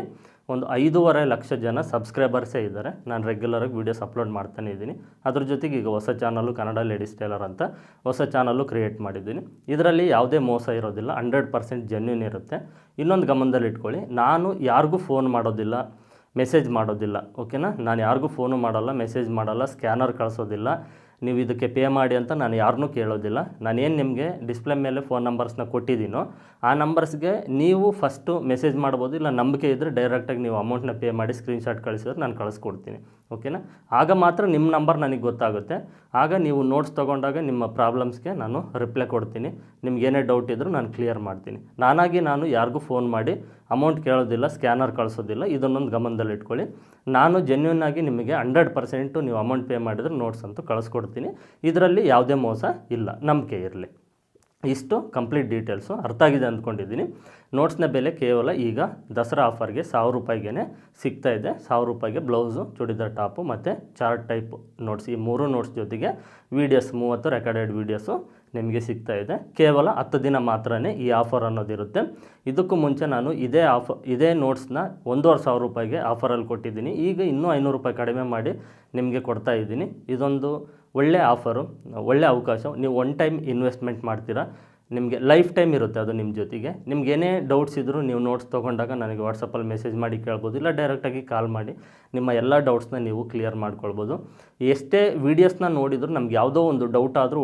ಒಂದು ಐದೂವರೆ ಲಕ್ಷ ಜನ ಸಬ್ಸ್ಕ್ರೈಬರ್ಸೇ ಇದ್ದಾರೆ. ನಾನು ರೆಗ್ಯುಲರಾಗಿ ವೀಡಿಯೋಸ್ ಅಪ್ಲೋಡ್ ಮಾಡ್ತಾನೆ ಇದ್ದೀನಿ. ಅದ್ರ ಜೊತೆಗೆ ಈಗ ಹೊಸ ಚಾನಲ್ಲು ಕನ್ನಡ ಲೇಡೀಸ್ ಟೇಲರ್ ಅಂತ ಹೊಸ ಚಾನಲ್ಲು ಕ್ರಿಯೇಟ್ ಮಾಡಿದ್ದೀನಿ. ಇದರಲ್ಲಿ ಯಾವುದೇ ಮೋಸ ಇರೋದಿಲ್ಲ ಹಂಡ್ರೆಡ್ ಪರ್ಸೆಂಟ್ ಜೆನ್ಯೂನ್ ಇರುತ್ತೆ. ಇನ್ನೊಂದು ಗಮನದಲ್ಲಿ ಇಟ್ಕೊಳ್ಳಿ, ನಾನು ಯಾರಿಗೂ ಫೋನ್ ಮಾಡೋದಿಲ್ಲ ಮೆಸೇಜ್ ಮಾಡೋದಿಲ್ಲ ಓಕೆನಾ ನಾನು ಯಾರಿಗೂ ಫೋನು ಮಾಡಲ್ಲ ಮೆಸೇಜ್ ಮಾಡಲ್ಲ ಸ್ಕ್ಯಾನರ್ ಕಳಿಸೋದಿಲ್ಲ ನೀವು ಇದಕ್ಕೆ ಪೇ ಮಾಡಿ ಅಂತ ನಾನು ಯಾರನ್ನೂ ಕೇಳೋದಿಲ್ಲ. ನಾನೇನು ನಿಮಗೆ ಡಿಸ್ಪ್ಲೇ ಮೇಲೆ ಫೋನ್ ನಂಬರ್ಸ್ನ ಕೊಟ್ಟಿದ್ದೀನೋ ಆ ನಂಬರ್ಸ್ಗೆ ನೀವು ಫಸ್ಟು ಮೆಸೇಜ್ ಮಾಡ್ಬೋದು ಇಲ್ಲ ನಂಬಿಕೆ ಇದ್ದರೆ ಡೈರೆಕ್ಟಾಗಿ ನೀವು ಅಮೌಂಟ್ನ ಪೇ ಮಾಡಿ ಸ್ಕ್ರೀನ್ಶಾಟ್ ಕಳಿಸಿದ್ರೆ ನಾನು ಕಳಿಸ್ಕೊಡ್ತೀನಿ. ಓಕೆನಾ? ಆಗ ಮಾತ್ರ ನಿಮ್ಮ ನಂಬರ್ ನನಗೆ ಗೊತ್ತಾಗುತ್ತೆ. ಆಗ ನೀವು ನೋಟ್ಸ್ ತೊಗೊಂಡಾಗ ನಿಮ್ಮ ಪ್ರಾಬ್ಲಮ್ಸ್ಗೆ ನಾನು ರಿಪ್ಲೈ ಕೊಡ್ತೀನಿ. ನಿಮ್ಗೆ ಏನೇ ಡೌಟ್ ಇದ್ದರೂ ನಾನು ಕ್ಲಿಯರ್ ಮಾಡ್ತೀನಿ. ನಾನಾಗಿ ನಾನು ಯಾರಿಗೂ ಫೋನ್ ಮಾಡಿ ಅಮೌಂಟ್ ಕೇಳೋದಿಲ್ಲ ಸ್ಕ್ಯಾನರ್ ಕಳಿಸೋದಿಲ್ಲ, ಇದನ್ನೊಂದು ಗಮನದಲ್ಲಿ ಇಟ್ಕೊಳ್ಳಿ. ನಾನು ಜೆನ್ಯೂನ್ ಆಗಿ ನಿಮಗೆ ಹಂಡ್ರೆಡ್ ಪರ್ಸೆಂಟು ನೀವು ಅಮೌಂಟ್ ಪೇ ಮಾಡಿದ್ರೆ ನೋಟ್ಸ್ ಅಂತೂ ಕಳಿಸ್ಕೊಡ್ತೀನಿ. ಇದರಲ್ಲಿ ಯಾವುದೇ ಮೋಸ ಇಲ್ಲ. ನಂಬಿಕೆ ಇರಲಿ. ಇಷ್ಟು ಕಂಪ್ಲೀಟ್ ಡೀಟೇಲ್ಸು ಅರ್ಥ ಆಗಿದೆ ಅಂದ್ಕೊಂಡಿದ್ದೀನಿ. ನೋಟ್ಸ್ನ ಬೆಲೆ ಕೇವಲ ಈಗ ದಸರಾ ಆಫರ್ಗೆ ಸಾವಿರ ರೂಪಾಯಿಗೆ ಸಿಗ್ತಾ ಇದೆ. ಸಾವಿರ ರೂಪಾಯಿಗೆ ಬ್ಲೌಸು ಚೂಡಿದಾರ್ ಟಾಪು ಮತ್ತು ಚಾರ್ಟ್ ಟೈಪ್ ನೋಟ್ಸ್ ಈ ಮೂರು ನೋಟ್ಸ್ ಜೊತೆಗೆ ವೀಡಿಯೋಸ್ ಮೂವತ್ತು ರೆಕಾರ್ಡೆಡ್ ವೀಡಿಯೋಸು ನಿಮಗೆ ಸಿಗ್ತಾ ಇದೆ. ಕೇವಲ ಹತ್ತು ದಿನ ಮಾತ್ರ ಈ ಆಫರ್ ಅನ್ನೋದಿರುತ್ತೆ ಇದಕ್ಕೂ ಮುಂಚೆ ನಾನು ಇದೇ ಆಫ ಇದೇ ನೋಟ್ಸ್ನ ಒಂದೂವರೆ ಸಾವಿರ ರೂಪಾಯಿಗೆ ಆಫರಲ್ಲಿ ಕೊಟ್ಟಿದ್ದೀನಿ. ಈಗ ಇನ್ನೂ ಐನೂರು ರೂಪಾಯಿ ಕಡಿಮೆ ಮಾಡಿ ನಿಮಗೆ ಕೊಡ್ತಾ ಇದ್ದೀನಿ. ಇದೊಂದು ಒಳ್ಳೆ ಆಫರು ಒಳ್ಳೆ ಅವಕಾಶ. ನೀವು ಒನ್ ಟೈಮ್ ಇನ್ವೆಸ್ಟ್ಮೆಂಟ್ ಮಾಡ್ತೀರಾ, ನಿಮಗೆ ಲೈಫ್ ಟೈಮ್ ಇರುತ್ತೆ ಅದು ನಿಮ್ಮ ಜೊತೆಗೆ. ನಿಮ್ಗೆ ಏನೇ ಡೌಟ್ಸ್ ಇದ್ದರೂ ನೀವು ನೋಟ್ಸ್ ತೊಗೊಂಡಾಗ ನನಗೆ ವಾಟ್ಸಪ್ಪಲ್ಲಿ ಮೆಸೇಜ್ ಮಾಡಿ ಕೇಳ್ಬೋದು, ಇಲ್ಲ ಡೈರೆಕ್ಟಾಗಿ ಕಾಲ್ ಮಾಡಿ ನಿಮ್ಮ ಎಲ್ಲ ಡೌಟ್ಸ್ನ ನೀವು ಕ್ಲಿಯರ್ ಮಾಡ್ಕೊಳ್ಬೋದು. ಎಷ್ಟೇ ವೀಡಿಯೋಸ್ನ ನೋಡಿದರೂ ನಮ್ಗೆ ಯಾವುದೋ ಒಂದು ಡೌಟ್ ಆದರೂ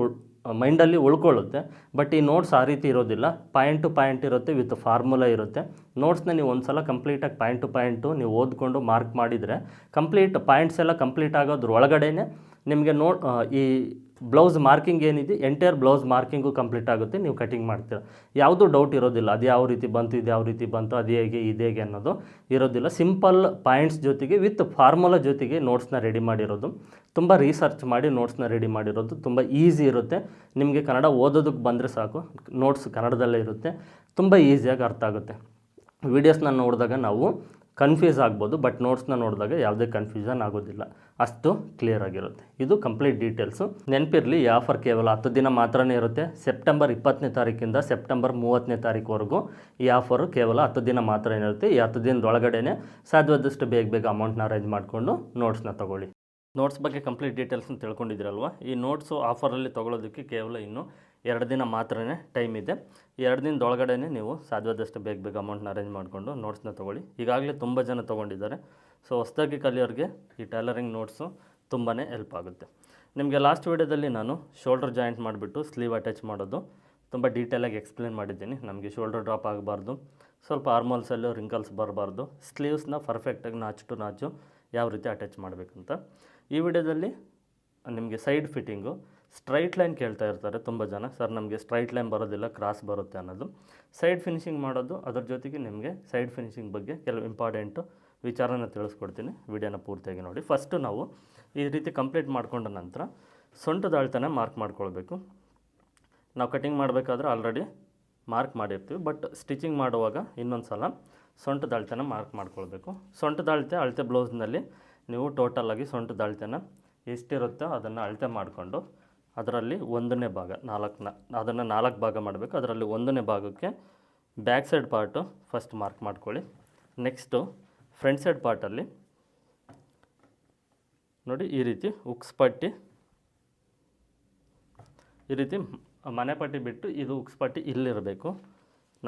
ಮೈಂಡಲ್ಲಿ ಉಳ್ಕೊಳ್ಳುತ್ತೆ. ಬಟ್ ಈ ನೋಟ್ಸ್ ಆ ರೀತಿ ಇರೋದಿಲ್ಲ. ಪಾಯಿಂಟ್ ಟು ಪಾಯಿಂಟ್ ಇರುತ್ತೆ ವಿತ್ ಫಾರ್ಮುಲಾ ಇರುತ್ತೆ. ನೋಟ್ಸ್ನ ನೀವು ಒಂದು ಸಲ ಕಂಪ್ಲೀಟಾಗಿ ಪಾಯಿಂಟ್ ಟು ಪಾಯಿಂಟು ನೀವು ಓದ್ಕೊಂಡು ಮಾರ್ಕ್ ಮಾಡಿದರೆ ಕಂಪ್ಲೀಟ್ ಪಾಯಿಂಟ್ಸ್ ಎಲ್ಲ ಕಂಪ್ಲೀಟ್ ಆಗೋದ್ರ ಒಳಗಡೆನೆ ನಿಮಗೆ ನೋಟ್ ಈ ಬ್ಲೌಸ್ ಮಾರ್ಕಿಂಗ್ ಏನಿದೆ ಎಂಟೈರ್ ಬ್ಲೌಸ್ ಮಾರ್ಕಿಂಗು ಕಂಪ್ಲೀಟ್ ಆಗುತ್ತೆ, ನೀವು ಕಟಿಂಗ್ ಮಾಡ್ತೀರ. ಯಾವುದೂ ಡೌಟ್ ಇರೋದಿಲ್ಲ, ಅದು ಯಾವ ರೀತಿ ಬಂತು, ಇದು ಯಾವ ರೀತಿ ಬಂತು, ಅದು ಹೇಗೆ, ಇದು ಹೇಗೆ ಅನ್ನೋದು ಇರೋದಿಲ್ಲ. ಸಿಂಪಲ್ ಪಾಯಿಂಟ್ಸ್ ಜೊತೆಗೆ ವಿತ್ ಫಾರ್ಮುಲಾ ಜೊತೆಗೆ ನೋಟ್ಸ್ನ ರೆಡಿ ಮಾಡಿರೋದು. ತುಂಬ ರಿಸರ್ಚ್ ಮಾಡಿ ನೋಟ್ಸ್ನ ರೆಡಿ ಮಾಡಿರೋದು. ತುಂಬ ಈಸಿ ಇರುತ್ತೆ. ನಿಮಗೆ ಕನ್ನಡ ಓದೋದಕ್ಕೆ ಬಂದರೆ ಸಾಕು. ನೋಟ್ಸ್ ಕನ್ನಡದಲ್ಲೇ ಇರುತ್ತೆ. ತುಂಬ ಈಸಿಯಾಗಿ ಅರ್ಥ ಆಗುತ್ತೆ. ವೀಡಿಯೋಸ್ನ ನೋಡಿದಾಗ ನಾವು ಕನ್ಫ್ಯೂಸ್ ಆಗ್ಬೋದು ಬಟ್ ನೋಟ್ಸ್ನ ನೋಡಿದಾಗ ಯಾವುದೇ ಕನ್ಫ್ಯೂಷನ್ ಆಗೋದಿಲ್ಲ. ಅಷ್ಟು ಕ್ಲಿಯರ್ ಆಗಿರುತ್ತೆ. ಇದು ಕಂಪ್ಲೀಟ್ ಡೀಟೇಲ್ಸು ನೆನಪಿರಲಿ, ಈ ಆಫರ್ ಕೇವಲ ಹತ್ತು ದಿನ ಮಾತ್ರನೇ ಇರುತ್ತೆ. ಸೆಪ್ಟೆಂಬರ್ ಇಪ್ಪತ್ತನೇ ತಾರೀಕಿಂದ ಸೆಪ್ಟೆಂಬರ್ ಮೂವತ್ತನೇ ತಾರೀಕುವರೆಗೂ ಈ ಆಫರು ಕೇವಲ ಹತ್ತು ದಿನ ಮಾತ್ರ ಇರುತ್ತೆ. ಈ ಹತ್ತು ದಿನದೊಳಗಡೆನೆ ಸಾಧ್ಯವಾದಷ್ಟು ಬೇಗ ಬೇಗ ಅಮೌಂಟ್ನ ಅರೇಂಜ್ ಮಾಡಿಕೊಂಡು ನೋಟ್ಸ್ನ ತೊಗೊಳ್ಳಿ. ನೋಟ್ಸ್ ಬಗ್ಗೆ ಕಂಪ್ಲೀಟ್ ಡೀಟೇಲ್ಸ್ನ ತಿಳ್ಕೊಂಡಿದ್ದೀರಲ್ವ? ಈ ನೋಟ್ಸು ಆಫರಲ್ಲಿ ತೊಗೊಳೋದಕ್ಕೆ ಕೇವಲ ಇನ್ನು ಎರಡು ದಿನ ಮಾತ್ರನೇ ಟೈಮ್ ಇದೆ. ಎರಡು ದಿನದೊಳಗಡೆ ನೀವು ಸಾಧ್ಯವಾದಷ್ಟು ಬೇಗ ಬೇಗ ಅಮೌಂಟ್ನ ಅರೇಂಜ್ ಮಾಡಿಕೊಂಡು ನೋಟ್ಸ್ನ ತೊಗೊಳ್ಳಿ. ಈಗಾಗಲೇ ತುಂಬ ಜನ ತೊಗೊಂಡಿದ್ದಾರೆ. ಸೊ ಹೊಸದಾಗಿ ಕಲಿಯೋರಿಗೆ ಈ ಟೈಲರಿಂಗ್ ನೋಟ್ಸು ತುಂಬಾ ಹೆಲ್ಪ್ ಆಗುತ್ತೆ. ನಿಮಗೆ ಲಾಸ್ಟ್ ವೀಡಿಯೋದಲ್ಲಿ ನಾನು ಶೋಲ್ಡರ್ ಜಾಯಿಂಟ್ ಮಾಡಿಬಿಟ್ಟು ಸ್ಲೀವ್ ಅಟ್ಯಾಚ್ ಮಾಡೋದು ತುಂಬ ಡೀಟೇಲಾಗಿ ಎಕ್ಸ್ಪ್ಲೇನ್ ಮಾಡಿದ್ದೀನಿ. ನಮಗೆ ಶೋಲ್ಡರ್ ಡ್ರಾಪ್ ಆಗಬಾರ್ದು. ಸ್ವಲ್ಪ ಆರ್ಮಲ್ಸಲ್ಲೂ ರಿಂಕಲ್ಸ್ ಬರಬಾರ್ದು. ಸ್ಲೀವ್ಸ್ನ ಪರ್ಫೆಕ್ಟಾಗಿ ನಾಚು ಟು ನಾಚು ಯಾವ ರೀತಿ ಅಟ್ಯಾಚ್ ಮಾಡಬೇಕಂತ. ಈ ವಿಡಿಯೋದಲ್ಲಿ ನಿಮಗೆ ಸೈಡ್ ಫಿಟ್ಟಿಂಗು ಸ್ಟ್ರೈಟ್ ಲೈನ್ ಕೇಳ್ತಾ ಇರ್ತಾರೆ ತುಂಬ ಜನ. ಸರ್, ನಮಗೆ ಸ್ಟ್ರೈಟ್ ಲೈನ್ ಬರೋದಿಲ್ಲ, ಕ್ರಾಸ್ ಬರುತ್ತೆ ಅನ್ನೋದು. ಸೈಡ್ ಫಿನಿಶಿಂಗ್ ಮಾಡೋದು, ಅದ್ರ ಜೊತೆಗೆ ನಿಮಗೆ ಸೈಡ್ ಫಿನಿಶಿಂಗ್ ಬಗ್ಗೆ ಕೆಲವು ಇಂಪಾರ್ಟೆಂಟು ವಿಚಾರನ ತಿಳಿಸ್ಕೊಡ್ತೀನಿ. ವಿಡಿಯೋನ ಪೂರ್ತಿಯಾಗಿ ನೋಡಿ. ಫಸ್ಟು ನಾವು ಈ ರೀತಿ ಕಂಪ್ಲೀಟ್ ಮಾಡಿಕೊಂಡ ನಂತರ ಸೊಂಟದ ದಾಳ್ತನ ಮಾರ್ಕ್ ಮಾಡ್ಕೊಳ್ಬೇಕು. ನಾವು ಕಟಿಂಗ್ ಮಾಡಬೇಕಾದ್ರೆ ಆಲ್ರೆಡಿ ಮಾರ್ಕ್ ಮಾಡಿರ್ತೀವಿ, ಬಟ್ ಸ್ಟಿಚಿಂಗ್ ಮಾಡುವಾಗ ಇನ್ನೊಂದು ಸಲ ಸೊಂಟದ ಅಳತೆನ ಮಾರ್ಕ್ ಮಾಡ್ಕೊಳ್ಬೇಕು. ಸೊಂಟದ ಅಳತೆ ಅಳತೆ ಬ್ಲೌಸ್ನಲ್ಲಿ ನೀವು ಟೋಟಲಾಗಿ ಸೊಂಟದ ಅಳತೆನ ಎಷ್ಟಿರುತ್ತೋ ಅದನ್ನು ಅಳತೆ ಮಾಡಿಕೊಂಡು ಅದರಲ್ಲಿ ಒಂದನೇ ಭಾಗ ನಾಲ್ಕನ್ನ ಅದನ್ನು ನಾಲ್ಕು ಭಾಗ ಮಾಡಬೇಕು. ಅದರಲ್ಲಿ ಒಂದನೇ ಭಾಗಕ್ಕೆ back side part first mark ಮಾಡ್ಕೊಳ್ಳಿ. ನೆಕ್ಸ್ಟು ಫ್ರಂಟ್ ಸೈಡ್ ಪಾರ್ಟಲ್ಲಿ ನೋಡಿ ಈ ರೀತಿ ಉಕ್ಸ್ ಪಟ್ಟಿ, ಈ ರೀತಿ ಮನೆ ಪಟ್ಟಿ ಬಿಟ್ಟು ಇದು ಉಕ್ಸ್ ಪಟ್ಟಿ ಇಲ್ಲಿರಬೇಕು.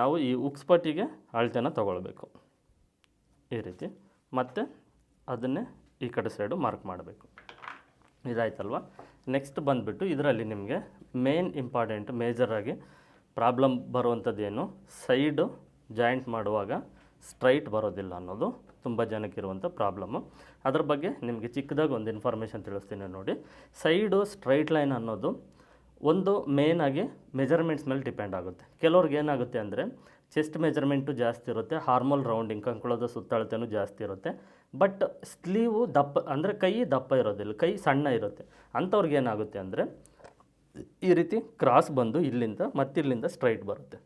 ನಾವು ಈ ಉಕ್ಸ್ ಪಟ್ಟಿಗೆ ಅಳತೆನ ತಗೊಳ್ಬೇಕು. ಈ ರೀತಿ ಮತ್ತು ಅದನ್ನೇ ಈ ಕಡೆ ಸೈಡು ಮಾರ್ಕ್ ಮಾಡಬೇಕು. ಇದಾಯ್ತಲ್ವ? ನೆಕ್ಸ್ಟ್ ಬಂದುಬಿಟ್ಟು ಇದರಲ್ಲಿ ನಿಮಗೆ ಮೇನ್ ಇಂಪಾರ್ಟೆಂಟ್ ಮೇಜರಾಗಿ ಪ್ರಾಬ್ಲಮ್ ಬರುವಂಥದ್ದೇನು? ಸೈಡು ಜಾಯಿಂಟ್ ಮಾಡುವಾಗ ಸ್ಟ್ರೈಟ್ ಬರೋದಿಲ್ಲ ಅನ್ನೋದು ತುಂಬ ಜನಕ್ಕಿರುವಂಥ ಪ್ರಾಬ್ಲಮ್ಮು ಅದ್ರ ಬಗ್ಗೆ ನಿಮಗೆ ಚಿಕ್ಕದಾಗಿ ಒಂದು ಇನ್ಫಾರ್ಮೇಷನ್ ತಿಳಿಸ್ತೀನಿ ನೋಡಿ. ಸೈಡು ಸ್ಟ್ರೈಟ್ ಲೈನ್ ಅನ್ನೋದು ಒಂದು ಮೇನಾಗಿ ಮೆಜರ್ಮೆಂಟ್ಸ್ ಮೇಲೆ ಡಿಪೆಂಡ್ ಆಗುತ್ತೆ. ಕೆಲವ್ರಿಗೆ ಏನಾಗುತ್ತೆ ಅಂದರೆ ಚೆಸ್ಟ್ ಮೆಜರ್ಮೆಂಟು ಜಾಸ್ತಿ ಇರುತ್ತೆ ಹಾರ್ಮೋಲ್ ರೌಂಡಿಂಗ್ ಕಂಕುಳದ ಸುತ್ತಳತೆನೂ ಜಾಸ್ತಿ ಇರುತ್ತೆ. ಬಟ್ ಸ್ಲೀವು ದಪ್ಪ, ಅಂದರೆ ಕೈ ದಪ್ಪ ಇರೋದಿಲ್ಲ, ಕೈ ಸಣ್ಣ ಇರುತ್ತೆ. ಅಂಥವ್ರಿಗೆ ಏನಾಗುತ್ತೆ ಅಂದರೆ, ಈ ರೀತಿ ಕ್ರಾಸ್ ಬಂದು ಇಲ್ಲಿಂದ ಮತ್ತಿಲ್ಲಿಂದ ಸ್ಟ್ರೈಟ್ ಬರುತ್ತೆ.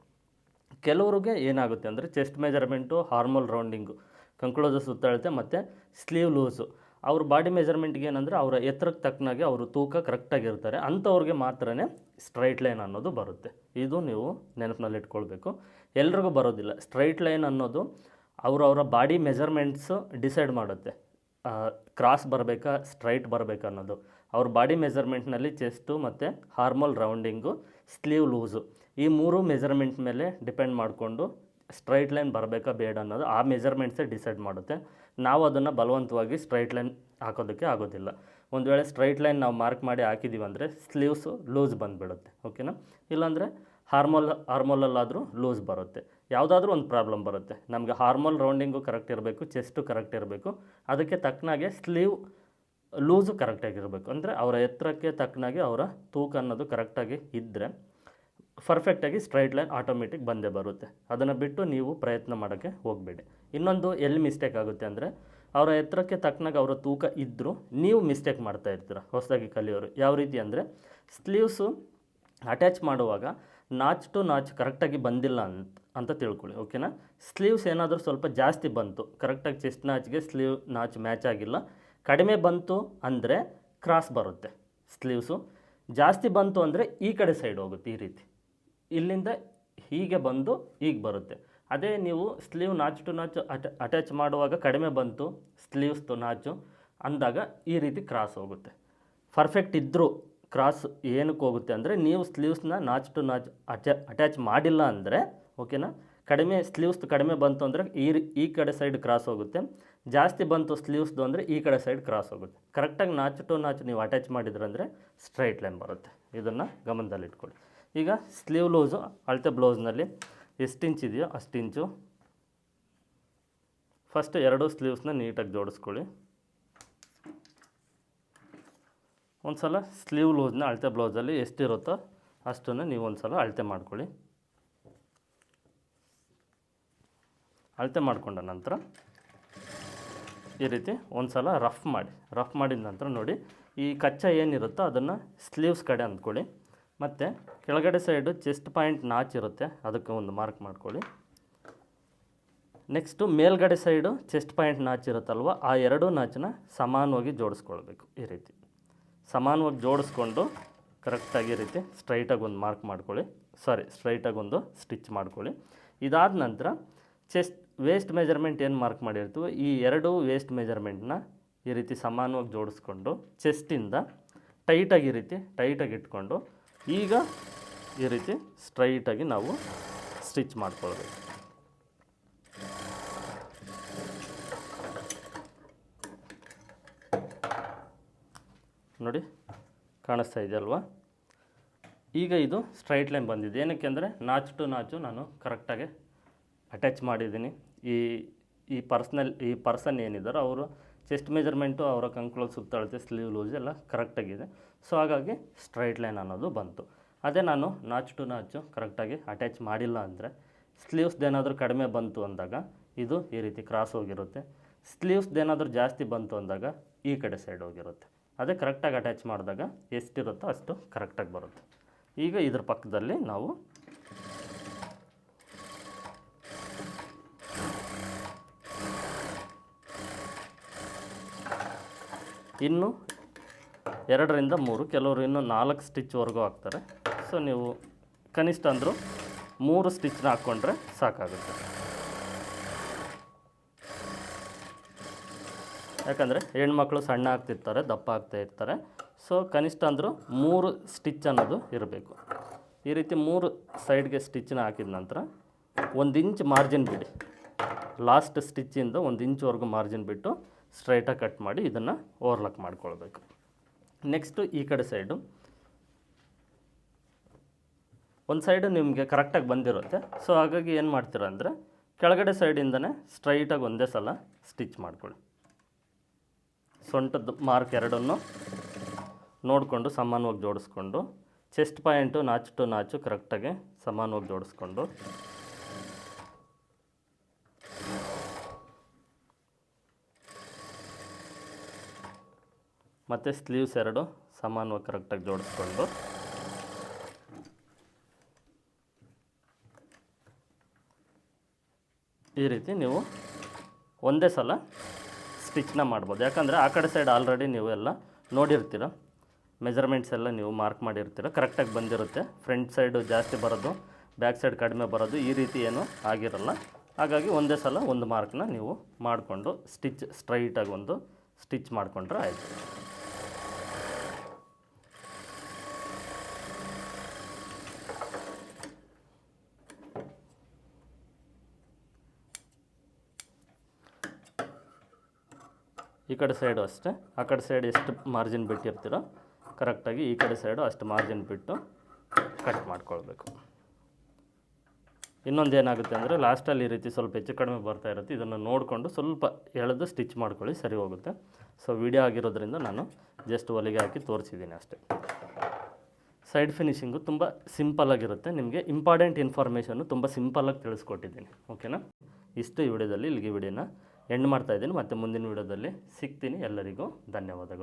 ಕೆಲವ್ರಿಗೆ ಏನಾಗುತ್ತೆ ಅಂದರೆ ಚೆಸ್ಟ್ ಮೆಜರ್ಮೆಂಟು ಹಾರ್ಮೋಲ್ ರೌಂಡಿಂಗು ಕಂಕುಳದ ಸುತ್ತಳತೆ ಮತ್ತು ಸ್ಲೀವ್ ಲೂಸು ಅವ್ರ ಬಾಡಿ ಮೆಜರ್ಮೆಂಟ್ಗೆ ಏನಂದರೆ ಅವರ ಎತ್ತರಕ್ಕೆ ತಕ್ಕನಾಗೆ ಅವರು ತೂಕ ಕರೆಕ್ಟಾಗಿರ್ತಾರೆ ಅಂಥವ್ರಿಗೆ ಮಾತ್ರನೇ ಸ್ಟ್ರೈಟ್ ಲೈನ್ ಅನ್ನೋದು ಬರುತ್ತೆ. ಇದು ನೀವು ನೆನಪಿನಲ್ಲಿ ಇಟ್ಕೊಳ್ಬೇಕು. ಎಲ್ರಿಗೂ ಬರೋದಿಲ್ಲ. ಸ್ಟ್ರೈಟ್ ಲೈನ್ ಅನ್ನೋದು ಅವರವರ ಬಾಡಿ ಮೆಜರ್ಮೆಂಟ್ಸ್ ಡಿಸೈಡ್ ಮಾಡುತ್ತೆ. ಕ್ರಾಸ್ ಬರಬೇಕಾ ಸ್ಟ್ರೈಟ್ ಬರಬೇಕಾ ಅನ್ನೋದು. ಅವ್ರ ಬಾಡಿ ಮೆಜರ್ಮೆಂಟ್ನಲ್ಲಿ ಚೆಸ್ಟು ಮತ್ತು ಹಾರ್ಮೋಲ್ ರೌಂಡಿಂಗು ಸ್ಲೀವ್ ಲೂಸು ಈ ಮೂರು ಮೆಜರ್ಮೆಂಟ್ ಮೇಲೆ ಡಿಪೆಂಡ್ ಮಾಡಿಕೊಂಡು ಸ್ಟ್ರೈಟ್ ಲೈನ್ ಬರಬೇಕಾ, ಬೇಡ ಅನ್ನೋದು ಆ ಮೆಜರ್ಮೆಂಟ್ಸೇ ಡಿಸೈಡ್ ಮಾಡುತ್ತೆ. ನಾವು ಅದನ್ನು ಬಲವಂತವಾಗಿ ಸ್ಟ್ರೈಟ್ ಲೈನ್ ಹಾಕೋದಕ್ಕೆ ಆಗೋದಿಲ್ಲ. ಒಂದು ವೇಳೆ ಸ್ಟ್ರೈಟ್ ಲೈನ್ ನಾವು ಮಾರ್ಕ್ ಮಾಡಿ ಹಾಕಿದ್ದೀವಿ ಅಂದರೆ ಸ್ಲೀವ್ಸು ಲೂಸ್ ಬಂದುಬಿಡುತ್ತೆ ಓಕೆನಾ ಇಲ್ಲಾಂದರೆ ಹಾರ್ಮೋಲ್ ಹಾರ್ಮೋಲಲ್ಲಾದರೂ ಲೂಸ್ ಬರುತ್ತೆ. ಯಾವುದಾದ್ರೂ ಒಂದು ಪ್ರಾಬ್ಲಮ್ ಬರುತ್ತೆ. ನಮಗೆ ಹಾರ್ಮೋಲ್ ರೌಂಡಿಂಗು ಕರೆಕ್ಟ್ ಇರಬೇಕು ಚೆಸ್ಟು ಕರೆಕ್ಟ್ ಇರಬೇಕು. ಅದಕ್ಕೆ ತಕ್ಕನಾಗೆ ಸ್ಲೀವ್ ಲೂಸು ಕರೆಕ್ಟಾಗಿರಬೇಕು ಅಂದರೆ ಅವರ ಎತ್ತರಕ್ಕೆ ತಕ್ಕನಾಗೆ ಅವರ ತೂಕ ಅನ್ನೋದು ಕರೆಕ್ಟಾಗಿ ಇದ್ದರೆ ಪರ್ಫೆಕ್ಟಾಗಿ ಸ್ಟ್ರೈಟ್ ಲೈನ್ ಆಟೋಮೆಟಿಕ್ ಬಂದೇ ಬರುತ್ತೆ. ಅದನ್ನು ಬಿಟ್ಟು ನೀವು ಪ್ರಯತ್ನ ಮಾಡೋಕ್ಕೆ ಹೋಗಬೇಡಿ. ಇನ್ನೊಂದು ಎಲ್ಲಿ ಮಿಸ್ಟೇಕ್ ಆಗುತ್ತೆ ಅಂದರೆ, ಅವರ ಎತ್ತರಕ್ಕೆ ತಕ್ಕನಾಗ ಅವರ ತೂಕ ಇದ್ದರೂ ನೀವು ಮಿಸ್ಟೇಕ್ ಮಾಡ್ತಾ ಇರ್ತೀರ, ಹೊಸದಾಗಿ ಕಲಿಯೋರು. ಯಾವ ರೀತಿ ಅಂದರೆ ಸ್ಲೀವ್ಸು ಅಟ್ಯಾಚ್ ಮಾಡುವಾಗ ನಾಚ್ ಟು ನಾಚ್ ಕರೆಕ್ಟಾಗಿ ಬಂದಿಲ್ಲ ಅಂತ ಅಂತ ತಿಳ್ಕೊಳ್ಳಿ ಓಕೆನಾ ಸ್ಲೀವ್ಸ್ ಏನಾದರೂ ಸ್ವಲ್ಪ ಜಾಸ್ತಿ ಬಂತು ಕರೆಕ್ಟಾಗಿ ಚೆಸ್ಟ್ ನಾಚ್ಗೆ ಸ್ಲೀವ್ ನಾಚ್ ಮ್ಯಾಚ್ ಆಗಿಲ್ಲ, ಕಡಿಮೆ ಬಂತು ಅಂದರೆ ಕ್ರಾಸ್ ಬರುತ್ತೆ. ಸ್ಲೀವ್ಸು ಜಾಸ್ತಿ ಬಂತು ಅಂದರೆ ಈ ಕಡೆ ಸೈಡ್ ಹೋಗುತ್ತೆ ಈ ರೀತಿ. ಇಲ್ಲಿಂದ ಹೀಗೆ ಬಂದು ಈಗ ಬರುತ್ತೆ. ಅದೇ ನೀವು ಸ್ಲೀವ್ ನಾಚು ಟು ನಾಚು ಅಟ ಅಟ್ಯಾಚ್ ಮಾಡುವಾಗ ಕಡಿಮೆ ಬಂತು ಸ್ಲೀವ್ಸ್ದು ನಾಚು ಅಂದಾಗ ಈ ರೀತಿ ಕ್ರಾಸ್ ಹೋಗುತ್ತೆ. ಪರ್ಫೆಕ್ಟ್ ಇದ್ದರೂ ಕ್ರಾಸ್ ಏನಕ್ಕೆ ಹೋಗುತ್ತೆ ಅಂದರೆ ನೀವು ಸ್ಲೀವ್ಸ್ನ ನಾಚ್ ಟು ನಾಚ್ ಅಟ್ಯಾ ಅಟ್ಯಾಚ್ ಮಾಡಿಲ್ಲ ಅಂದರೆ ಓಕೆನಾ ಕಡಿಮೆ ಸ್ಲೀವ್ಸ್ದು ಕಡಿಮೆ ಬಂತು ಅಂದರೆ ಈ ಈ ಕಡೆ ಸೈಡ್ ಕ್ರಾಸ್ ಹೋಗುತ್ತೆ. ಜಾಸ್ತಿ ಬಂತು ಸ್ಲೀವ್ಸ್ದು ಅಂದರೆ ಈ ಕಡೆ ಸೈಡ್ ಕ್ರಾಸ್ ಹೋಗುತ್ತೆ. ಕರೆಕ್ಟಾಗಿ ನಾಚ್ ಟು ನಾಚ್ ನೀವು ಅಟ್ಯಾಚ್ ಮಾಡಿದ್ರಂದರೆ ಸ್ಟ್ರೈಟ್ ಲೈನ್ ಬರುತ್ತೆ. ಇದನ್ನು ಗಮನದಲ್ಲಿಟ್ಕೊಳ್ಳಿ. ಈಗ ಸ್ಲೀವ್ ಲೂಸು ಅಳತೆ ಬ್ಲೌಸ್ನಲ್ಲಿ ಎಷ್ಟು ಇಂಚ್ ಇದೆಯೋ ಅಷ್ಟು ಇಂಚು ಫಸ್ಟ್ ಎರಡು ಸ್ಲೀವ್ಸ್ನ ನೀಟಾಗಿ ಜೋಡಿಸ್ಕೊಳ್ಳಿ. ಒಂದು ಸಲ ಸ್ಲೀವ್ ಲೂಸ್ನ ಅಳತೆ ಬ್ಲೌಸಲ್ಲಿ ಎಷ್ಟಿರುತ್ತೋ ಅಷ್ಟನ್ನು ನೀವು ಒಂದು ಸಲ ಅಳತೆ ಮಾಡ್ಕೊಳ್ಳಿ. ಅಳತೆ ಮಾಡಿಕೊಂಡ ನಂತರ ಈ ರೀತಿ ಒಂದು ಸಲ ರಫ್ ಮಾಡಿ ರಫ್ ಮಾಡಿದ ನಂತರ ನೋಡಿ ಈ ಕಚ್ಚಾ ಏನಿರುತ್ತೋ ಅದನ್ನು ಸ್ಲೀವ್ಸ್ ಕಡೆ ಅಂದ್ಕೊಳ್ಳಿ. ಮತ್ತು ಕೆಳಗಡೆ ಸೈಡು ಚೆಸ್ಟ್ ಪಾಯಿಂಟ್ ನಾಚ್ ಇರುತ್ತೆ. ಅದಕ್ಕೆ ಒಂದು ಮಾರ್ಕ್ ಮಾಡ್ಕೊಳ್ಳಿ. ನೆಕ್ಸ್ಟು ಮೇಲ್ಗಡೆ ಸೈಡು ಚೆಸ್ಟ್ ಪಾಯಿಂಟ್ ನಾಚ್ ಇರುತ್ತಲ್ವ? ಆ ಎರಡೂ ನಾಚನ್ನ ಸಮಾನವಾಗಿ ಜೋಡಿಸ್ಕೊಳ್ಬೇಕು ಈ ರೀತಿ. ಸಮಾನವಾಗಿ ಜೋಡಿಸ್ಕೊಂಡು ಕರೆಕ್ಟಾಗಿ ಈ ರೀತಿ ಸ್ಟ್ರೈಟಾಗಿ ಒಂದು ಮಾರ್ಕ್ ಮಾಡ್ಕೊಳ್ಳಿ. ಸಾರಿ ಸ್ಟ್ರೈಟಾಗಿ ಒಂದು ಸ್ಟಿಚ್ ಮಾಡ್ಕೊಳ್ಳಿ. ಇದಾದ ನಂತರ ಚೆಸ್ಟ್ ವೇಸ್ಟ್ ಮೆಜರ್ಮೆಂಟ್ ಏನು ಮಾರ್ಕ್ ಮಾಡಿರ್ತೀವೋ ಈ ಎರಡು ವೇಸ್ಟ್ ಮೆಜರ್ಮೆಂಟ್ನ ಈ ರೀತಿ ಸಮಾನವಾಗಿ ಜೋಡಿಸ್ಕೊಂಡು ಚೆಸ್ಟಿಂದ ಟೈಟಾಗಿ ಈ ರೀತಿ ಟೈಟಾಗಿ ಇಟ್ಕೊಂಡು ಈಗ ಈ ರೀತಿ ಸ್ಟ್ರೈಟಾಗಿ ನಾವು ಸ್ಟಿಚ್ ಮಾಡ್ಕೊಳ್ಬೇಕು. ನೋಡಿ, ಕಾಣಿಸ್ತಾ ಇದೆಯಲ್ವಾ ಈಗ ಇದು ಸ್ಟ್ರೈಟ್ ಲೈನ್ ಬಂದಿದೆ. ಏನಕ್ಕೆ ಅಂದರೆ ನಾಚ್ ಟು ನಾಚು ನಾನು ಕರೆಕ್ಟಾಗಿ ಅಟ್ಯಾಚ್ ಮಾಡಿದ್ದೀನಿ. ಈ ಈ ಪರ್ಸ್ನಲ್ ಈ ಪರ್ಸನ್ ಏನಿದ್ದಾರೋ ಅವರು ಚೆಸ್ಟ್ ಮೆಜರ್ಮೆಂಟು ಅವರ ಕಂಕ್ಳು ಸುತ್ತಾಳುತ್ತೆ ಸ್ಲೀವ್ ಲೂಸ್ ಎಲ್ಲ ಕರೆಕ್ಟಾಗಿದೆ ಸೊ ಹಾಗಾಗಿ ಸ್ಟ್ರೈಟ್ ಲೈನ್ ಅನ್ನೋದು ಬಂತು. ಅದೇ ನಾನು ನಾಚ್ ಟು ನಾಚು ಕರೆಕ್ಟಾಗಿ ಅಟ್ಯಾಚ್ ಮಾಡಿಲ್ಲ ಅಂದರೆ ಸ್ಲೀವ್ಸ್ದೇನಾದರೂ ಕಡಿಮೆ ಬಂತು ಅಂದಾಗ ಇದು ಈ ರೀತಿ ಕ್ರಾಸ್ ಹೋಗಿರುತ್ತೆ. ಸ್ಲೀವ್ಸ್ದೇನಾದರೂ ಜಾಸ್ತಿ ಬಂತು ಅಂದಾಗ ಈ ಕಡೆ ಸೈಡ್ ಹೋಗಿರುತ್ತೆ. ಅದೇ ಕರೆಕ್ಟಾಗಿ ಅಟ್ಯಾಚ್ ಮಾಡಿದಾಗ ಎಷ್ಟಿರುತ್ತೋ ಅಷ್ಟು ಕರೆಕ್ಟಾಗಿ ಬರುತ್ತೆ. ಈಗ ಇದ್ರ ಪಕ್ಕದಲ್ಲಿ ನಾವು ಇನ್ನು ಎರಡರಿಂದ ಮೂರು, ಕೆಲವರು ಇನ್ನು ನಾಲ್ಕು ಸ್ಟಿಚ್ವರೆಗೂ ಹಾಕ್ತಾರೆ. ಸೊ ನೀವು ಕನಿಷ್ಠ ಅಂದರೂ ಮೂರು ಸ್ಟಿಚ್ನ ಹಾಕ್ಕೊಂಡ್ರೆ ಸಾಕಾಗುತ್ತೆ. ಯಾಕಂದರೆ ಹೆಣ್ಮಕ್ಳು ಸಣ್ಣ ಆಗ್ತಿರ್ತಾರೆ, ದಪ್ಪ ಆಗ್ತಾ ಇರ್ತಾರೆ. ಸೊ ಕನಿಷ್ಠ ಅಂದರೂ ಮೂರು ಸ್ಟಿಚ್ ಅನ್ನೋದು ಇರಬೇಕು. ಈ ರೀತಿ ಮೂರು ಸೈಡ್ಗೆ ಸ್ಟಿಚ್ನ ಹಾಕಿದ ನಂತರ ಒಂದು ಇಂಚ್ ಮಾರ್ಜಿನ್ ಬಿಡಿ. ಲಾಸ್ಟ್ ಸ್ಟಿಚ್ಚಿಂದ ಒಂದು ಇಂಚ್ವರೆಗೂ ಮಾರ್ಜಿನ್ ಬಿಟ್ಟು ಸ್ಟ್ರೈಟಾಗಿ ಕಟ್ ಮಾಡಿ ಇದನ್ನು ಓವರ್ಲಾಕ್ ಮಾಡ್ಕೊಳ್ಬೇಕು. ನೆಕ್ಸ್ಟು ಈ ಕಡೆ ಸೈಡು ಒಂದು ಸೈಡು ನಿಮಗೆ ಕರೆಕ್ಟಾಗಿ ಬಂದಿರುತ್ತೆ. ಸೊ ಹಾಗಾಗಿ ಏನು ಮಾಡ್ತೀರಾ ಅಂದರೆ ಕೆಳಗಡೆ ಸೈಡಿಂದನೇ ಸ್ಟ್ರೈಟಾಗಿ ಒಂದೇ ಸಲ ಸ್ಟಿಚ್ ಮಾಡ್ಕೊಳ್ಳಿ. ಸೊಂಟದ ಮಾರ್ಕ್ ಎರಡನ್ನು ನೋಡಿಕೊಂಡು ಸಮಾನವಾಗಿ ಜೋಡಿಸ್ಕೊಂಡು chest point notch to notch ಕರೆಕ್ಟಾಗಿ ಸಮಾನವಾಗಿ ಜೋಡಿಸ್ಕೊಂಡು. ಮತ್ತು ಸ್ಲೀವ್ಸ್ ಎರಡು ಸಮಾನವಾಗಿ ಕರೆಕ್ಟಾಗಿ ಜೋಡಿಸ್ಕೊಂಡು. ಈ ರೀತಿ ನೀವು ಒಂದೇ ಸಲ ಸ್ಟಿಚ್ನ ಮಾಡ್ಬೋದು. ಯಾಕಂದರೆ ಆ ಕಡೆ ಸೈಡ್ ಆಲ್ರೆಡಿ ನೀವು ಎಲ್ಲ ನೋಡಿರ್ತೀರ. ಮೆಜರ್ಮೆಂಟ್ಸ್ ಎಲ್ಲ ನೀವು ಮಾರ್ಕ್ ಮಾಡಿರ್ತೀರ. ಕರೆಕ್ಟಾಗಿ ಬಂದಿರುತ್ತೆ. ಫ್ರಂಟ್ ಸೈಡು ಜಾಸ್ತಿ ಬರೋದು ಬ್ಯಾಕ್ ಸೈಡ್ ಕಡಿಮೆ ಬರೋದು ಈ ರೀತಿ ಏನು ಆಗಿರಲ್ಲ. ಹಾಗಾಗಿ ಒಂದೇ ಸಲ ಒಂದು ಮಾರ್ಕ್ನ ನೀವು ಮಾಡಿಕೊಂಡು ಸ್ಟಿಚ್ ಸ್ಟ್ರೈಟಾಗಿ ಒಂದು ಸ್ಟಿಚ್ ಮಾಡಿಕೊಂಡ್ರೆ ಆಯಿತು. ಈ ಕಡೆ ಸೈಡು ಅಷ್ಟೇ. ಆ ಕಡೆ ಸೈಡ್ ಎಷ್ಟು ಮಾರ್ಜಿನ್ ಬಿಟ್ಟಿರ್ತೀರೋ ಕರೆಕ್ಟಾಗಿ ಈ ಕಡೆ ಸೈಡು ಅಷ್ಟು ಮಾರ್ಜಿನ್ ಬಿಟ್ಟು ಕಟ್ ಮಾಡ್ಕೊಳ್ಬೇಕು. ಇನ್ನೊಂದು ಏನಾಗುತ್ತೆ ಅಂದರೆ ಲಾಸ್ಟಲ್ಲಿ ಈ ರೀತಿ ಸ್ವಲ್ಪ ಹೆಚ್ಚು ಕಡಿಮೆ ಬರ್ತಾ ಇರುತ್ತೆ. ಇದನ್ನು ನೋಡಿಕೊಂಡು ಸ್ವಲ್ಪ ಎಳೆದು ಸ್ಟಿಚ್ ಮಾಡ್ಕೊಳ್ಳಿ, ಸರಿ ಹೋಗುತ್ತೆ. ಸೊ ವಿಡಿಯೋ ಆಗಿರೋದ್ರಿಂದ ನಾನು ಜಸ್ಟ್ ಹೊಲಿಗೆ ಹಾಕಿ ತೋರಿಸಿದ್ದೀನಿ ಅಷ್ಟೇ. ಸೈಡ್ ಫಿನಿಶಿಂಗು ತುಂಬ ಸಿಂಪಲ್ಲಾಗಿರುತ್ತೆ ನಿಮಗೆ ಇಂಪಾರ್ಟೆಂಟ್ ಇನ್ಫಾರ್ಮೇಷನ್ನು ತುಂಬ ಸಿಂಪಲ್ಲಾಗಿ ತಿಳಿಸ್ಕೊಟ್ಟಿದ್ದೀನಿ. ಓಕೆನಾ ಇಷ್ಟು ಈ ವಿಡಿಯೋದಲ್ಲಿ. ಇಲ್ಲಿಗೆ ವಿಡಿಯೋನ ಎಂಡ್ ಮಾಡ್ತಾ ಇದ್ದೀನಿ. ಮತ್ತು ಮುಂದಿನ ವಿಡಿಯೋದಲ್ಲಿ ಸಿಗ್ತೀನಿ. ಎಲ್ಲರಿಗೂ ಧನ್ಯವಾದಗಳು.